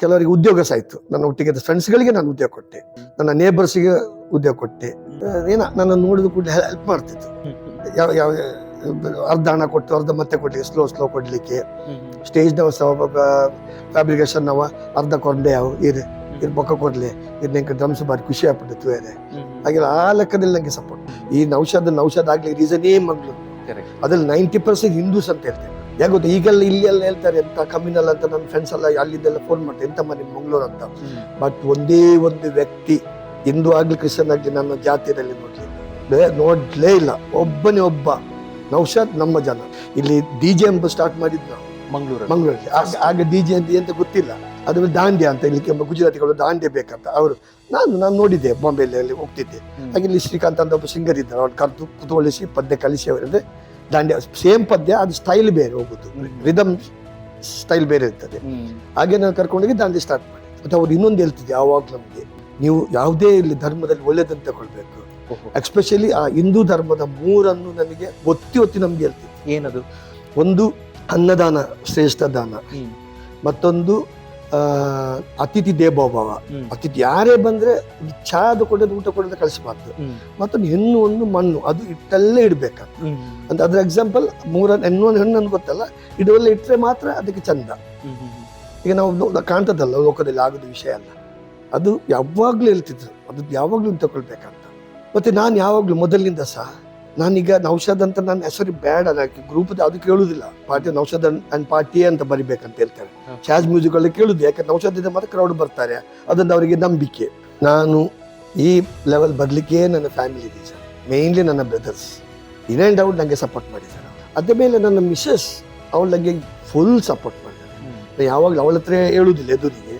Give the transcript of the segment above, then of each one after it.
ಕೆಲವರಿಗೆ ಉದ್ಯೋಗ ಸಹ ಆಯ್ತು ನನ್ನ ಒಟ್ಟಿಗೆ ಫ್ರೆಂಡ್ಸ್ಗಳಿಗೆ ನಾನು ಉದ್ಯೋಗ ಕೊಟ್ಟೆ. ನನ್ನ ನೇಬರ್ಸ್ಗೆ ಉದ್ಯೋಗ ಕೊಟ್ಟೆ. ಏನ ನನ್ನ ನೋಡಿದ ಕೂಡ ಹೆಲ್ಪ್ ಮಾಡ್ತಿತ್ತು. ಯಾವ ಯಾವ ಅರ್ಧ ಹಣ ಕೊಟ್ಟು ಅರ್ಧ ಮತ್ತೆ ಕೊಡ್ಲಿಕ್ಕೆ ಸ್ಲೋ ಸ್ಲೋ ಕೊಡ್ಲಿಕ್ಕೆ. ಸ್ಟೇಜ್ ನವ ಫ್ಯಾಬ್ರಿಕೇಶನ್ ನವ ಅರ್ಧ ಕೊಂಡೆ ಅವು ಇರು ಇರ್ ಬೊಕ್ಕ ಕೊಡ್ಲಿ. ಇರ್ ನಂಗೆ ಡ್ರಮ್ಸ್ ಬಾರಿ ಖುಷಿ ಆಗ್ಬಿಟ್ಟಿತ್ತು ಬೇರೆ. ಹಾಗೆ ಆ ಲೆಕ್ಕದಲ್ಲಿ ನಂಗೆ ಸಪೋರ್ಟ್ ಈ ನೌಷಧ ನೌಷಧ ಆಗ್ಲಿ ರೀಸನ್ ಏ ಮಗ್ಳು. ಅದ್ರಲ್ಲಿ ನೈಂಟಿ ಪರ್ಸೆಂಟ್ ಹಿಂದೂಸ್ ಅಂತ ಹೇಳ್ತೇನೆ. ಯಾಕೆ ಗೊತ್ತಾ? ಈಗೆಲ್ಲ ಇಲ್ಲಿ ಎಲ್ಲ ಹೇಳ್ತಾರೆ ಎಂತ ಕಮ್ಮಿನಲ್ಲ ಅಂತ ನನ್ನ ಫ್ರೆಂಡ್ಸ್ ಎಲ್ಲ ಅಲ್ಲಿದ್ದೆಲ್ಲ ಫೋನ್ ಮಾಡ್ತಾರೆ ಎಂತ ಮನೆ ಮಂಗಳೂರು ಅಂತ? ಬಟ್ ಒಂದೇ ಒಂದು ವ್ಯಕ್ತಿ ಹಿಂದೂ ಆಗ್ಲಿ ಕ್ರಿಶ್ಚಿಯನ್ ಆಗ್ಲಿ ನನ್ನ ಜಾತಿಯಲ್ಲಿ ನೋಡ್ಲಿಲ್ಲ ಬೇ- ನೋಡ್ಲೇ ಇಲ್ಲ. ಒಬ್ಬನೇ ಒಬ್ಬ. ನೌಶಾದ್ ನಮ್ಮ ಜನ. ಇಲ್ಲಿ ಡಿ ಜೆ ಎಂಬ ಸ್ಟಾರ್ಟ್ ಮಾಡಿದ್ದು ನಾವು. ಮಂಗಳೂರು ಮಂಗಳೂರಲ್ಲಿ. ಆಗ ಡಿ ಜೆ ಅಂತ ಎಂತ ಗೊತ್ತಿಲ್ಲ. ಅದ್ರಲ್ಲಿ ದಾಂಡ್ಯ ಅಂತ ಇಲ್ಲಿ ಕೆಂಪ ಗುಜರಾತಿಗಳು ದಾಂಡ್ಯ ಬೇಕಂತ. ಅವರು ನಾನು ನಾನು ನೋಡಿದ್ದೆ ಬಾಂಬೆಯಲ್ಲಿ ಅಲ್ಲಿ ಹೋಗ್ತಿದ್ದೆ. ಹಾಗೆ ಇಲ್ಲಿ ಶ್ರೀಕಾಂತ್ ಅಂತ ಒಬ್ಬ ಸಿಂಗರ್ ಇದ್ದ ಅವ್ರು ಕರೆದು ಕುತ್ಕೊಳ್ಳಿಸಿ ಪದ್ಯ ಕಲಿಸಿ ಅವರಂದ್ರೆ ದಾಂಡ್ಯ ಸೇಮ್ ಪದ್ಯ ಅದು ಸ್ಟೈಲ್ ಬೇರೆ ಹೋಗುದು ರಿದಮ್ ಸ್ಟೈಲ್ ಬೇರೆ ಇರ್ತದೆ. ಹಾಗೆ ನಾನು ಕರ್ಕೊಂಡೋಗಿ ದಾಂಡಿ ಸ್ಟಾರ್ಟ್ ಮಾಡಿ. ಮತ್ತೆ ಅವ್ರು ಇನ್ನೊಂದು ಹೇಳ್ತಿದ್ದೆ ಯಾವಾಗ ನಮಗೆ ನೀವು ಯಾವುದೇ ಇಲ್ಲಿ ಧರ್ಮದಲ್ಲಿ ಒಳ್ಳೇದಂತ ತಗೊಳ್ಬೇಕು ಎಕ್ಸ್ಪೆಷಲಿ ಆ ಹಿಂದೂ ಧರ್ಮದ ಮೂರನ್ನು ನಮಗೆ ಒತ್ತಿ ಒತ್ತಿ ನಮ್ಗೆ ಹೇಳ್ತಿದ್ದೆ. ಏನದು? ಒಂದು ಅನ್ನದಾನ ಶ್ರೇಷ್ಠ ದಾನ. ಮತ್ತೊಂದು ಅತಿಥಿ ದೇವೋಭವ. ಅತಿಥಿ ಯಾರೇ ಬಂದ್ರೆ ಚಾದ ಕೊಡೋದು ಊಟ ಕೊಡೋದು ಕಳಿಸಬಾರ್ದು. ಮತ್ತೊಂದು ಹೆಣ್ಣು ಒಂದು ಮಣ್ಣು ಅದು ಇಟ್ಟಲ್ಲೇ ಇಡ್ಬೇಕಂತ ಅಂತ ಅದ್ರ ಎಕ್ಸಾಂಪಲ್ ಮೂರ ಹೆಣ್ಣು ಒಂದು ಹೆಣ್ಣು ಅಂತ ಗೊತ್ತಲ್ಲ ಇಡುವಲ್ಲೇ ಇಟ್ಟರೆ ಮಾತ್ರ ಅದಕ್ಕೆ ಚಂದ. ಈಗ ನಾವು ಕಾಣ್ತದಲ್ಲ ಲೋಕದಲ್ಲಿ ಆಗೋದು ವಿಷಯ ಅಲ್ಲ ಅದು ಯಾವಾಗ್ಲೂ ಹೇಳ್ತಿದ್ರು ಅದು ಯಾವಾಗ್ಲೂ ತಗೊಳ್ಬೇಕಂತ ಮತ್ತೆ ನಾನು ಯಾವಾಗ್ಲೂ ಮೊದಲಿನಿಂದ ಸಹ ನಾನೀಗ ನೌಷಾದ್ ಅಂತ ನನ್ನ ಹೆಸರು ಬೇಡ ಅಲ್ಲ ಗ್ರೂಪ್ ಅದು ಕೇಳುದಿಲ್ಲ. ಪಾರ್ಟಿ ನೌಷಧ್ ಅಂಡ್ ಪಾರ್ಟಿ ಅಂತ ಬರಿಬೇಕಂತ ಹೇಳ್ತಾರೆ. ಶಾಜ್ ಮ್ಯೂಸಿಕ್ ಅಲ್ಲಿ ಕೇಳುದು ಯಾಕೆ ನೌಷಾದ್ ಇದೆ ಮತ್ತೆ ಕ್ರೌಡ್ ಬರ್ತಾರೆ. ಅದೊಂದು ಅವರಿಗೆ ನಂಬಿಕೆ. ನಾನು ಈ ಲೆವೆಲ್ ಬರ್ಲಿಕ್ಕೆ ನನ್ನ ಫ್ಯಾಮಿಲಿ ಇದೆ ಸರ್. ಮೇನ್ಲಿ ನನ್ನ ಬ್ರದರ್ಸ್ ಇನ್ ಆ್ಯಂಡ್ ಔಟ್ ನನಗೆ ಸಪೋರ್ಟ್ ಮಾಡಿದ್ದಾರೆ ಅದ ಮೇಲೆ ನನ್ನ ಮಿಸ್ಸಸ್ ಅವಳು ನನಗೆ ಫುಲ್ ಸಪೋರ್ಟ್ ಮಾಡಿದ್ದಾರೆ. ಯಾವಾಗಲೂ ಅವಳ ಹತ್ರ ಹೇಳುದಿಲ್ಲ ಎದುರಿಗೆ.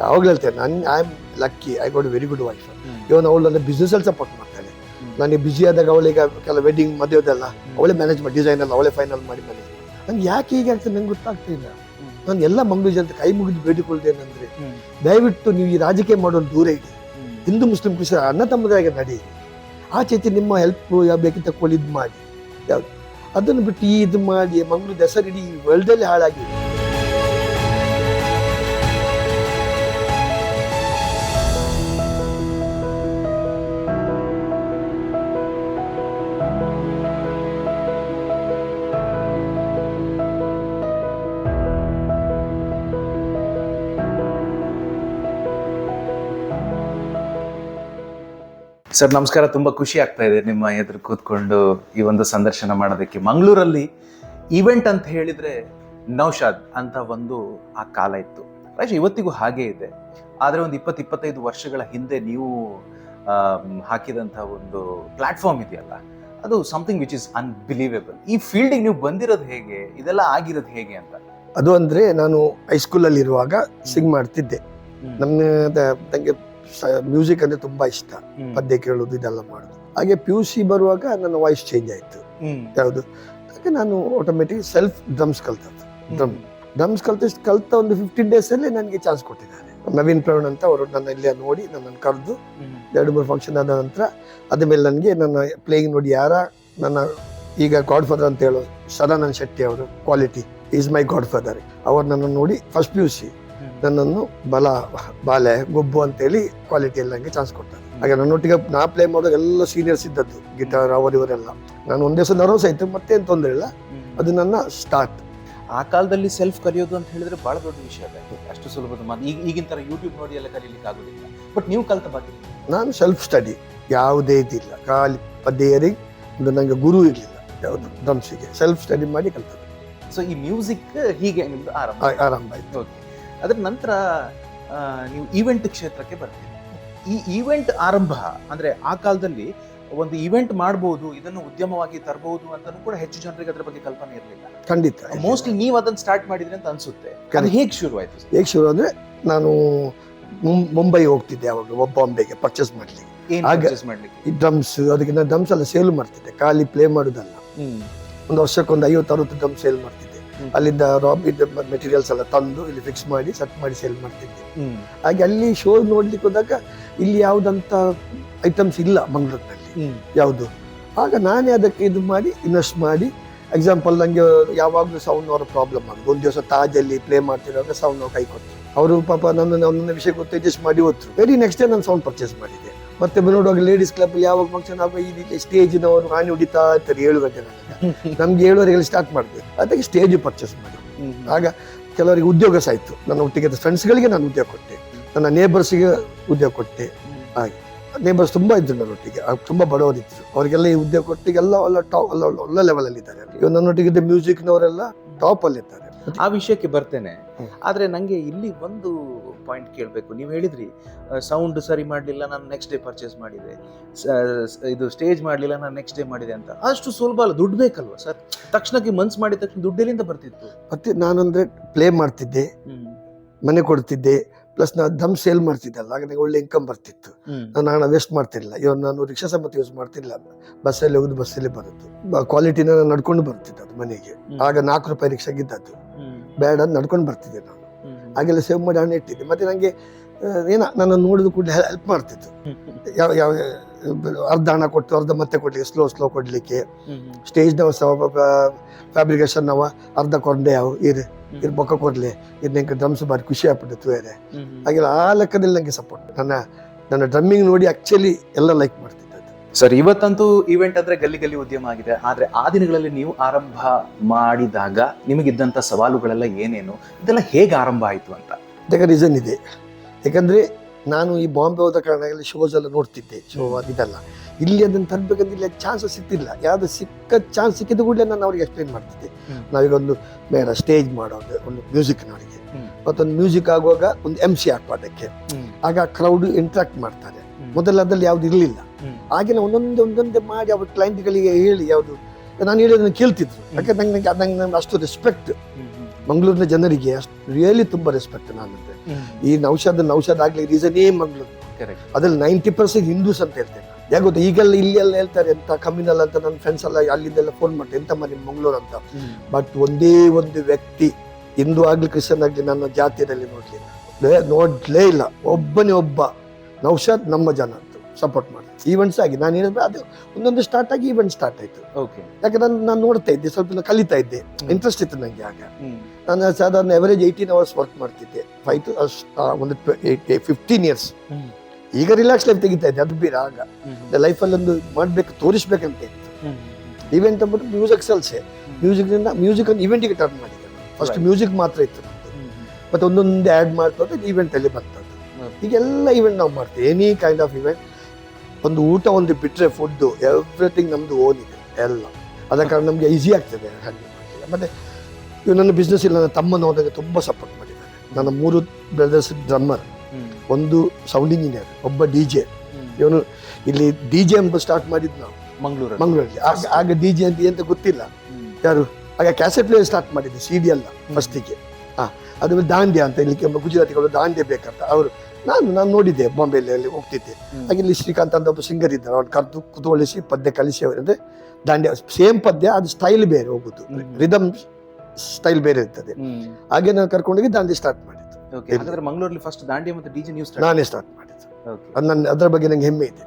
ಯಾವಾಗಲೂ ಹೇಳ್ತೇನೆ ನಾನು I am lucky I got very good wife even ಅವಳು ನನ್ನ ಬಿಸ್ನೆಸ್ ಅಲ್ಲಿ ಸಪೋರ್ಟ್ ಮಾಡ್ತಾಳೆ. ನನಗೆ ಬ್ಯುಸಿ ಆದಾಗ ಅವಳಿಗೆ ಕೆಲ ವೆಡ್ಡಿಂಗ್ ಮದುವೆದೆಲ್ಲ ಅವಳೇ ಮ್ಯಾನೇಜ್ ಮಾಡಿ ಡಿಸೈನ್ ಎಲ್ಲ ಅವಳೇ ಫೈನಲ್ ಮಾಡಿ ಮ್ಯಾನೇಜ್ ನಂಗೆ ಯಾಕೆ ಹೀಗೆ ಆಗ್ತದೆ ನಂಗೆ ಗೊತ್ತಾಗ್ತಿಲ್ಲ ನಾನು ಎಲ್ಲ ಮಂಗ್ಳೂರು ಜನತೆ ಕೈ ಮುಗಿದು ಬೇಡಿಕೊಳ್ತೇನೆಂದ್ರೆ ದಯವಿಟ್ಟು ನೀವು ಈ ರಾಜಕೀಯ ಮಾಡೋದು ದೂರ ಇಡಿ ಹಿಂದೂ ಮುಸ್ಲಿಂ ಕ್ರಿಶ್ಚಿಯನ್ ಅಣ್ಣ ತಮ್ಮದಾಗೆ ನಡಿ. ಆ ಚೇತಿ ನಿಮ್ಮ ಹೆಲ್ಪ್ ಯಾವ ಬೇಕಿಂತ ತಕೊಳ್ಳಿ ಇದು ಮಾಡಿ. ಯಾವ್ದು? ಅದನ್ನು ಬಿಟ್ಟು ಈ ಇದು ಮಾಡಿ ಮಂಗ್ಳೂರು ದಸರಾ ಇಡೀ ವರ್ಲ್ಡಲ್ಲಿ ಹಾಳಾಗಿದೆ. ಸರ್ ನಮಸ್ಕಾರ. ತುಂಬ ಖುಷಿ ಆಗ್ತಾ ಇದೆ ನಿಮ್ಮ ಎದುರು ಕೂತ್ಕೊಂಡು ಈ ಒಂದು ಸಂದರ್ಶನ ಮಾಡೋದಕ್ಕೆ. ಮಂಗಳೂರಲ್ಲಿ ಈವೆಂಟ್ ಅಂತ ಹೇಳಿದ್ರೆ ನೌಶಾದ್ ಅಂತ ಒಂದು ಆ ಕಾಲ ಇತ್ತು. ರಾಜ್ ಇವತ್ತಿಗೂ ಹಾಗೇ ಇದೆ. ಆದರೆ ಒಂದು ಇಪ್ಪತ್ತು ಇಪ್ಪತ್ತೈದು ವರ್ಷಗಳ ಹಿಂದೆ ನೀವು ಹಾಕಿದಂಥ ಒಂದು ಪ್ಲಾಟ್ಫಾರ್ಮ್ ಇದೆಯಲ್ಲ ಅದು ಸಮಥಿಂಗ್ ವಿಚ್ ಇಸ್ ಅನ್ಬಿಲೀವೇಬಲ್ ಈ ಫೀಲ್ಡಿಗೆ ನೀವು ಬಂದಿರೋದು ಹೇಗೆ? ಇದೆಲ್ಲ ಆಗಿರೋದು ಹೇಗೆ ಅಂತ? ಅದು ಅಂದ್ರೆ ನಾನು ಹೈಸ್ಕೂಲಲ್ಲಿರುವಾಗ ಸಿಂಗ್ ಮಾಡ್ತಿದ್ದೆ. ನಮ್ಮ ನನಗೆ ಮ್ಯೂಸಿಕ್ ಅಂದ್ರೆ ತುಂಬಾ ಇಷ್ಟ. ಪದ್ಯ ಕೇಳೋದು ಇದೆಲ್ಲ ಮಾಡೋದು. ಹಾಗೆ ಪಿ ಯು ಸಿ ಬರುವಾಗ ನನ್ನ ವಾಯ್ಸ್ ಚೇಂಜ್ ಆಯ್ತು. ಯಾವುದು? ಹಾಗೆ ನಾನು ಆಟೋಮೆಟಿಕ್ ಸೆಲ್ಫ್ ಡ್ರಮ್ಸ್ ಕಲ್ತದ್ದು. ಡ್ರಮ್ ಡ್ರಮ್ಸ್ ಕಲ್ತ ಕಲ್ತ ಒಂದು ಫಿಫ್ಟೀನ್ ಡೇಸ್ ಅಲ್ಲಿ ನನಗೆ ಚಾನ್ಸ್ ಕೊಟ್ಟಿದ್ದಾರೆ. ನವೀನ್ ಪ್ರವೀಣ್ ಅಂತ ಅವರು ನನ್ನ ಇಲ್ಲಿ ನೋಡಿ ನನ್ನನ್ನು ಕರೆದು ಎರಡು ಮೂರು ಫಂಕ್ಷನ್ ಆದ ನಂತರ ಅದ ಮೇಲೆ ನನಗೆ ನನ್ನ ಪ್ಲೇಯಿಂಗ್ ನೋಡಿ ಯಾರ ನನ್ನ ಈಗ ಗಾಡ್ ಫಾದರ್ ಅಂತ ಹೇಳೋ ಸದಾನಂದ್ ಶೆಟ್ಟಿ ಅವರು quality is my godfather ಅವರು ನನ್ನನ್ನು ನೋಡಿ ಫಸ್ಟ್ ಪಿ ಯು ಸಿ ನನ್ನನ್ನು ಬಲ ಬಾಲೆ ಗೊಬ್ಬು ಅಂತೇಳಿ ಕ್ವಾಲಿಟಿಯಲ್ಲಿ ನನಗೆ ಚಾನ್ಸ್ ಕೊಟ್ಟಾರೆ ಹಾಗೆ ನನ್ನೊಟ್ಟಿಗೆ ನಾ ಪ್ಲೇ ಮಾಡೋದು ಎಲ್ಲ ಸೀನಿಯರ್ಸ್ ಇದ್ದದ್ದು ಗಿಟಾರ್ ಅವರು ಇವರೆಲ್ಲ ನಾನು ಒಂದೇ ಸಲ ನರ್ವಸ್ ಆಯ್ತು ಮತ್ತೇನು ತೊಂದರೆ ಇಲ್ಲ. ಅದು ನನ್ನ ಸ್ಟಾರ್ಟ್ ಆ ಕಾಲದಲ್ಲಿ ಸೆಲ್ಫ್ ಕಲಿಯೋದು ಅಂತ ಹೇಳಿದ್ರೆ ಬಹಳ ದೊಡ್ಡ ವಿಷಯ ಅದೇ ಅಷ್ಟು ಸುಲಭದ ಮಾತು. ಈಗ ಈಗಿನ ತರ ಯೂಟ್ಯೂಬ್ ನೋಡಿ ಎಲ್ಲ ಕಲೀಲಿಕ್ಕೆ ಆಗೋದಿಲ್ಲ. ಬಟ್ ನೀವು ಕಲಿತ ಬಗ್ಗೆ ನಾನು ಸೆಲ್ಫ್ ಸ್ಟಡಿ ಯಾವುದೇ ಇದಿಲ್ಲ. ಖಾಲಿ ಪದ್ಯರಿ ಒಂದು ನನಗೆ ಗುರು ಇರಲಿಲ್ಲ ಯಾವುದು ಡ್ರಮ್ಸಿಗೆ ಸೆಲ್ಫ್ ಸ್ಟಡಿ ಮಾಡಿ ಕಲ್ತದ್ದು. ಸೊ ಈ ಮ್ಯೂಸಿಕ್ ಹೀಗೆ ನಿಮ್ಮದು ಆರಂಭ. ಆರಂಭ ಆಯ್ತು. ಓಕೆ ಅದ್ರ ನಂತರ ನೀವು ಈವೆಂಟ್ ಕ್ಷೇತ್ರಕ್ಕೆ ಬರ್ತೀರಿ. ಈ ಈವೆಂಟ್ ಆರಂಭ ಅಂದರೆ ಆ ಕಾಲದಲ್ಲಿ ಒಂದು ಈವೆಂಟ್ ಮಾಡಬಹುದು ಇದನ್ನು ಉದ್ಯಮವಾಗಿ ತರಬಹುದು ಅಂತಲೂ ಕೂಡ ಹೆಚ್ಚು ಜನರಿಗೆ ಅದರ ಬಗ್ಗೆ ಕಲ್ಪನೆ ಇರಲಿಲ್ಲ. ಖಂಡಿತ. ಮೋಸ್ಟ್ಲಿ ನೀವು ಅದನ್ನು ಸ್ಟಾರ್ಟ್ ಮಾಡಿದ್ರಿ ಅಂತ ಅನ್ಸುತ್ತೆ. ಅದು ಹೇಗೆ ಶುರು ಆಯ್ತು? ಹೇಗೆ ಶುರು ಅಂದ್ರೆ ನಾನು ಮುಂಬೈ ಹೋಗ್ತಿದ್ದೆ ಅವಾಗ ಬಾಂಬೆಗೆ ಪರ್ಚೇಸ್ ಮಾಡ್ಲಿಕ್ಕೆ. ಈ ಡ್ರಮ್ಸ್ ಅದಕ್ಕಿಂತ ಡ್ರಮ್ಸ್ ಎಲ್ಲ ಸೇಲ್ ಮಾಡ್ತಿದ್ದೆ ಖಾಲಿ ಪ್ಲೇ ಮಾಡೋದಲ್ಲ. ಒಂದು ವರ್ಷಕ್ಕೊಂದು ಐವತ್ತು ಅರವತ್ತು ಡ್ರಮ್ ಸೇಲ್ ಮಾಡ್ತಿದ್ದೆ. ಅಲ್ಲಿಂದ ರಾಬ್ ಇದ್ದ ಮೆಟೀರಿಯಲ್ಸ್ ಎಲ್ಲ ತಂದು ಇಲ್ಲಿ ಫಿಕ್ಸ್ ಮಾಡಿ ಸೆಟ್ ಮಾಡಿ ಸೇಲ್ ಮಾಡ್ತಿದ್ದೆ. ಹಾಗೆ ಅಲ್ಲಿ ಶೋ ನೋಡ್ಲಿಕ್ಕೆ ಹೋದಾಗ ಇಲ್ಲಿ ಯಾವುದಂತ ಐಟಮ್ಸ್ ಇಲ್ಲ ಮಂಗಳೂರಿನಲ್ಲಿ. ಯಾವುದು? ಆಗ ನಾನೇ ಅದಕ್ಕೆ ಇದು ಮಾಡಿ ಇನ್ವೆಸ್ಟ್ ಮಾಡಿ ಎಕ್ಸಾಂಪಲ್ ನನಗೆ ಯಾವಾಗಲೂ ಸೌಂಡ್ ಅವರ ಪ್ರಾಬ್ಲಮ್ ಆಗುತ್ತೆ ಒಂದು ದಿವಸ ತಾಜಲ್ಲಿ ಪ್ಲೇ ಮಾಡ್ತಿರೋ ಸೌಂಡ್ ಅವ್ರು ಕೈ ಕೊಟ್ಟು ಅವರು ಪಾಪ ನನ್ನ ನನ್ನ ವಿಷಯ ಗೊತ್ತು ಅಡ್ಜಸ್ಟ್ ಮಾಡಿ ಹೋದ್ರು. ವೆರಿ ನೆಕ್ಸ್ಟ್ ಡೇ ನಾನು ಸೌಂಡ್ ಪರ್ಚೇಸ್ ಮಾಡಿದ್ದೆ. ಮತ್ತೆ ನೋಡುವಾಗ ಲೇಡೀಸ್ ಕ್ಲಬ್ ಯಾವಾಗ ಫಂಕ್ಷನ್ ಆಗುವ ಈ ರೀತಿ ಸ್ಟೇಜಿನವರು ಹಾನಿ ಹೊಡಿತಾ ಇರ್ತಾರೆ ಏಳು ಗಂಟೆ ನಮ್ಗೆ ಏಳುವರೆಗೆ ಸ್ಟಾರ್ಟ್ ಮಾಡಿದೆ. ಅದಕ್ಕೆ ಸ್ಟೇಜ್ ಪರ್ಚೇಸ್ ಮಾಡಿ ಆಗ ಕೆಲವರಿಗೆ ಉದ್ಯೋಗ ಸಾಯ್ತು ನನ್ನ ಒಟ್ಟಿಗೆ ಫ್ರೆಂಡ್ಸ್ಗಳಿಗೆ ನಾನು ಉದ್ಯೋಗ ಕೊಟ್ಟೆ. ನನ್ನ ನೇಬರ್ಸ್ಗೆ ಉದ್ಯೋಗ ಕೊಟ್ಟೆ. ಹಾಗೆ. ನೇಬರ್ಸ್ ತುಂಬ ಇದ್ರು ನನ್ನೊಟ್ಟಿಗೆ ತುಂಬ ತುಂಬಾ ಬಡವರಿದ್ರು. ಅವರಿಗೆಲ್ಲ ಈ ಉದ್ಯೋಗ ಕೊಟ್ಟಿಗೆಲ್ಲ ಒಳ್ಳೆ ಟಾಪ್ ಒಳ್ಳೆ ಒಳ್ಳೆ ಲೆವೆಲಲ್ಲಿ ಇದ್ದಾರೆ. ಇವಾಗ ನನ್ನೊಟ್ಟಿಗೆ ಮ್ಯೂಸಿಕ್ನವರೆಲ್ಲ ಟಾಪ್ ಅಲ್ಲಿ ಇದ್ದಾರೆ ಆ ವಿಷಯಕ್ಕೆ ಬರ್ತೇನೆ. ಆದರೆ ಆದ್ರೆ ನಂಗೆ ಇಲ್ಲಿ ಒಂದು ಪಾಯಿಂಟ್ ಕೇಳಬೇಕು. ನೀವು ಹೇಳಿದ್ರಿ ಸೌಂಡ್ ಸರಿ ಮಾಡಲಿಲ್ಲ ನಾನು ನೆಕ್ಸ್ಟ್ ಡೇ ಪರ್ಚೇಸ್ ಮಾಡಿದೆ. ಇದು ಸ್ಟೇಜ್ ಮಾಡಲಿಲ್ಲ ನಾನು ನೆಕ್ಸ್ಟ್ ಡೇ ಮಾಡಿದೆ ಅಂತ. ಅಷ್ಟು ಸುಲಭ ಅಲ್ಲ ದುಡ್ಡು ಬೇಕಲ್ವಾ ಸರ್? ತಕ್ಷಣಕ್ಕೆ ಮನ್ಸು ಮಾಡಿದ ತಕ್ಷಣ ದುಡ್ಡು ಎಲ್ಲಿಂದ ಬರ್ತಿತ್ತು? ಮತ್ತೆ ನಾನಂದ್ರೆ ಪ್ಲೇ ಮಾಡ್ತಿದ್ದೆ ಮನೆ ಕೊಡ್ತಿದ್ದೆ ಪ್ಲಸ್ ನಾನು ದಮ್ ಸೇಲ್ ಮಾಡ್ತಿದ್ದಲ್ಲ ಆಗ ನನಗೆ ಒಳ್ಳೆ ಇನ್ಕಮ್ ಬರ್ತಿತ್ತು. ನಾನು ಹಣ ವೇಸ್ಟ್ ಮಾಡ್ತಿರಲಿಲ್ಲ. ಇವನ್ ನಾನು ರಿಕ್ಷಾ ಸಮೇತ ಯೂಸ್ ಮಾಡ್ತಿಲ್ಲ ಬಸ್ಸಲ್ಲಿ ಹೋಗುದು ಬಸ್ಸಲ್ಲಿ ಬರುತ್ತೆ ಕ್ವಾಲಿಟಿನ ನಾನು ನಡ್ಕೊಂಡು ಬರ್ತಿದ್ದೆ ಅದು ಮನೆಗೆ. ಆಗ ನಾಲ್ಕು ರೂಪಾಯಿ ರಿಕ್ಷಾಗಿದ್ದದ್ದು ಬೇಡ ಅಂತ ನಡ್ಕೊಂಡು ಬರ್ತಿದ್ದೆ ನಾನು. ಹಾಗೆಲ್ಲ ಸೇವ್ ಮಾಡಿ ಹಣ ಇಟ್ಟಿದ್ದೆ. ಮತ್ತೆ ನನಗೆ ಏನ ನನ್ನ ನೋಡಿದ ಕೂಡಲೇ ಹೆಲ್ಪ್ ಮಾಡ್ತಿತ್ತು. ಯಾವ ಯಾವ ಅರ್ಧ ಹಣ ಕೊಟ್ಟು ಅರ್ಧ ಮತ್ತೆ ಕೊಡ್ಲಿಕ್ಕೆ ಸ್ಲೋ ಸ್ಲೋ ಕೊಡ್ಲಿಕ್ಕೆ. ಸ್ಟೇಜ್ನವ ಸಹ ಫ್ಯಾಬ್ರಿಕೇಶನ್ ಅವ ಅರ್ಧ ಕೊಂಡೆ ಅವು ಇರು ಇರ್ ಬೊಕ್ಕ ಕೊಡ್ಲಿ. ಇದು ನಂಗೆ ಡ್ರಮ್ಸ್ ಬಾರಿ ಖುಷಿ ಆಗ್ಬಿಟ್ಟಿತ್ತು ಬೇರೆ. ಹಾಗೆಲ್ಲ ಆ ಲೆಕ್ಕದಲ್ಲಿ ನನಗೆ ಸಪೋರ್ಟ್ ನನ್ನ ನನ್ನ ಡ್ರಮ್ಮಿಂಗ್ ನೋಡಿ ಆಕ್ಚುಲಿ ಎಲ್ಲ ಲೈಕ್ ಮಾಡ್ತಿದ್ದದ್ದು ಸರ್ ಇವತ್ತಂತೂ ಈವೆಂಟ್ ಅಂದ್ರೆ ಗಲ್ಲಿ ಗಲ್ಲಿ ಉದ್ಯಮ ಆಗಿದೆ. ಆದ್ರೆ ಆ ದಿನಗಳಲ್ಲಿ ನೀವು ಆರಂಭ ಮಾಡಿದಾಗ ನಿಮಗಿದ್ದಂತ ಸವಾಲುಗಳೆಲ್ಲ ಏನೇನು? ಇದೆಲ್ಲ ಹೇಗೆ ಆರಂಭ ಆಯಿತು ಅಂತ? ಅದಕ್ಕೆ ರೀಸನ್ ಇದೆ. ಯಾಕಂದ್ರೆ ನಾನು ಈ ಬಾಂಬೆ ಹೋದ ಕಾರಣದಲ್ಲಿ ಶೋಸ್ ಎಲ್ಲ ನೋಡ್ತಿದ್ದೆ. ಶೋ ಅದಿದೆಲ್ಲ. ಇಲ್ಲಿ ಅದನ್ನು ತರಬೇಕಂತ ಇಲ್ಲಿ ಚಾನ್ಸ್ ಸಿಕ್ತಿಲ್ಲ ಯಾವುದು ಸಿಕ್ಕ ಚಾನ್ಸ್ ಸಿಕ್ಕಿದ ಕೂಡಲೇ ನಾನು ಅವ್ರಿಗೆ ಎಕ್ಸ್ಪ್ಲೈನ್ ಮಾಡ್ತಿದ್ದೆ. ನಾವೀಗೊಂದು ನಾವೀಗ ಒಂದು ಬೇಡ ಸ್ಟೇಜ್ ಮಾಡೋದು ಒಂದು ಮ್ಯೂಸಿಕ್ನವರಿಗೆ ಹ್ಮ್. ಮತ್ತೊಂದು ಮ್ಯೂಸಿಕ್ ಆಗುವಾಗ ಒಂದು ಎಂ ಸಿ ಹಾಕುವ ಅದಕ್ಕೆ ಆಗ ಕ್ರೌಡ್ ಇಂಟ್ರಾಕ್ಟ್ ಮಾಡ್ತಾರೆ. ಮೊದಲ ಅದರಲ್ಲಿ ಯಾವ್ದು ಇರಲಿಲ್ಲ. ಹಾಗೆ ಒಂದೊಂದು ಒಂದೊಂದೇ ಮಾಡಿ ಅವ್ರ ಕ್ಲೈಂಟ್ಗಳಿಗೆ ಹೇಳಿ ಯಾವುದು. ನಾನು ಹೇಳಿದ್ರೆ ಕೇಳ್ತಿದ್ರು. ಯಾಕಂದ್ರೆ ನಂಗೆ ನಂಗೆ ನಂಗೆ ನಂಗೆ ಅಷ್ಟು ರೆಸ್ಪೆಕ್ಟ್ ಮಂಗಳೂರಿನ ಜನರಿಗೆ ಅಷ್ಟು ರಿಯಲಿ ತುಂಬ ರೆಸ್ಪೆಕ್ಟ್ ನಾನಂದ್ರೆ ಈ ನೌಷಾದ್ ಔಷಧ ಆಗ್ಲಿ ರೀಸನ್ ಏ ಮಂಗಳೂರು? ಅದ್ರಲ್ಲಿ ನೈಂಟಿ ಪರ್ಸೆಂಟ್ ಹಿಂದೂಸ್ ಅಂತ ಹೇಳ್ತೇನೆ ಯಾಕೆ ಗೊತ್ತಾ ಈಗೆಲ್ಲ ಇಲ್ಲಿ ಎಲ್ಲ ಹೇಳ್ತಾರೆ ಎಂತ ಕಮ್ಮಿನಲ್ಲ ಅಂತ ನನ್ನ ಫ್ರೆಂಡ್ಸ್ ಎಲ್ಲ ಅಲ್ಲಿಂದೆಲ್ಲ ಫೋನ್ ಮಾಡ್ತಾರೆ ಎಂತ ಮನೆ ಮಂಗಳೂರು ಅಂತ. ಬಟ್ ಒಂದೇ ಒಂದು ವ್ಯಕ್ತಿ ಹಿಂದೂ ಆಗ್ಲಿ ಕ್ರಿಶ್ಚಿಯನ್ ಆಗ್ಲಿ ನನ್ನ ಜಾತಿಯಲ್ಲಿ ನೋಡ್ಲಿಲ್ಲ. ನೋಡ್ಲೇ ಇಲ್ಲ. ಒಬ್ಬನೇ ಒಬ್ಬ ನೌಷಾದ್ ನಮ್ಮ ಜನ ಅಂತ ಸಪೋರ್ಟ್ ಮಾಡಿ ಈವೆಂಟ್ಸ್ ಆಗಿ ನಾನು ಹೇಳಿದ್ರೆ ಅದು ಒಂದೊಂದು ಸ್ಟಾರ್ಟ್ ಆಗಿ ಈವೆಂಟ್ ಸ್ಟಾರ್ಟ್ ಆಯ್ತು. ಓಕೆ ಯಾಕೆ ನಾನು ನಾನು ನೋಡ್ತಾ ಇದ್ದೆ ಸ್ವಲ್ಪ ಕಲಿತಾ ಇದ್ದೆ. ಇಂಟ್ರೆಸ್ಟ್ ಇತ್ತು ನನಗೆ ಆಗ. ನಾನು ಸಾಧಾರಣ ಎವರೇಜ್ ಏಯ್ಟೀನ್ ಅವರ್ಸ್ ವರ್ಕ್ ಮಾಡ್ತಿದ್ದೆ. ಫೈವ್ ಟು ಒಂದು ಫಿಫ್ಟೀನ್ ಇಯರ್ಸ್ ಈಗ ರಿಲ್ಯಾಕ್ಸ್ ಲೈಫ್ ತೆಗಿತಾ ಇದ್ದೆ ಅದು ಬೇರೆ ಆಗ. ಅಲ್ಲಿ ಒಂದು ಮಾಡ್ಬೇಕು ತೋರಿಸ್ಬೇಕಂತ ಇತ್ತು. ಈವೆಂಟ್ ಅಂದ್ಬಿಟ್ಟು ಮ್ಯೂಸಿಕ್ ಸಲ್ಸೆ ಮ್ಯೂಸಿಕ್ನಿಂದ ಮ್ಯೂಸಿಕ್ ಒಂದು ಇವೆಂಟಿಗೆ ಟರ್ನ್ ಮಾಡಿದ್ದೆ ಫಸ್ಟ್ ಮ್ಯೂಸಿಕ್ ಮಾತ್ರ ಇತ್ತು. ಮತ್ತೆ ಒಂದೊಂದು ಆ್ಯಡ್ ಮಾಡ್ತಾ ಇವೆಂಟ್ ಅಲ್ಲಿ ಬರ್ತದೆ ಈಗೆಲ್ಲ ಇವೆಂಟ್ ನಾವು ಮಾಡ್ತೀವಿ. ಎನಿ ಕೈಂಡ್ ಆಫ್ ಇವೆಂಟ್ ಒಂದು ಊಟ ಒಂದು ಬಿಟ್ಟರೆ ಫುಡ್ಡು ಎವ್ರಿಥಿಂಗ್ ನಮ್ಮದು ಓದಿದೆ ಇದೆ ಎಲ್ಲ. ಅದ ಕಾರಣ ನಮಗೆ ಈಸಿ ಆಗ್ತದೆ ಹ್ಯಾಂಡಲ್ ಮಾಡಲಿಕ್ಕೆ. ಮತ್ತೆ ಇವ್ ನನ್ನ ಬಿಸ್ನೆಸ್ ಇಲ್ಲ ನನ್ನ ತಮ್ಮನ ಹೋದಾಗ ತುಂಬ ಸಪೋರ್ಟ್ ಮಾಡಿದ್ದಾರೆ. ನನ್ನ ಮೂರು ಬ್ರದರ್ಸ್ ಡ್ರಮ್ಮರ್ ಒಂದು ಸೌಂಡ್ ಇಂಜಿನಿಯರ್ ಒಬ್ಬ ಡಿ ಜೆ ಇವನು ಇಲ್ಲಿ ಡಿ ಜೆ ಅಂತ ಸ್ಟಾರ್ಟ್ ಮಾಡಿದ್ದು ನಾವು. ಮಂಗಳೂರು ಮಂಗಳೂರಲ್ಲಿ. ಆಗ ಆಗ ಡಿ ಜೆ ಅಂತ ಎಂತ ಗೊತ್ತಿಲ್ಲ. ಯಾರು? ಆಗ ಕ್ಯಾಸೆಟ್ ಪ್ಲೇಯರ್ ಸ್ಟಾರ್ಟ್ ಮಾಡಿದ್ದು ಸಿ ಡಿ ಅಲ್ಲ ಫಸ್ಟಿಗೆ ಹಾಂ ಅದು ದಾಂಡ್ಯ ಅಂತ ಇಲ್ಲಿ ಗುಜರಾತಿಗಳು ದಾಂಡ್ಯ ಬೇಕಂತ. ಅವರು ನಾನು ನಾನು ನೋಡಿದ್ದೆ ಬಾಂಬೆಯಲ್ಲಿ ಅಲ್ಲಿ ಹೋಗ್ತಿದ್ದೆ ಹಾಗೆ ಇಲ್ಲಿ ಶ್ರೀಕಾಂತ್ ಅಂತ ಒಬ್ಬ ಸಿಂಗರ್ ಇದ್ದಾರೆ ಅವ್ನು ಕರೆದು ಕುತ್ಕೊಳಿಸಿ ಪದ್ಯ ಕಲಿಸಿ ಅವರಂದ್ರೆ ದಾಂಡಿಯ ಸೇಮ್ ಪದ್ಯ ಅದು ಸ್ಟೈಲ್ ಬೇರೆ ಹೋಗುದು. ರಿದಮ್ ಸ್ಟೈಲ್ ಬೇರೆ ಇರ್ತದೆ. ಹಾಗೆ ನಾನು ಕರ್ಕೊಂಡೋಗಿ ದಾಂಡಿ ಸ್ಟಾರ್ಟ್ ಮಾಡಿದ್ದು. ಮಂಗಳೂರಲ್ಲಿ ಫಸ್ಟ್ ದಾಂಡಿ ಮತ್ತು ಡಿಜೆ ನ್ಯೂಸ್ ನಾನೇ ಸ್ಟಾರ್ಟ್ ಮಾಡಿದ್ದು. ಅದು ನನ್ನ ಅದರ ಬಗ್ಗೆ ನಂಗೆ ಹೆಮ್ಮೆ ಇದೆ.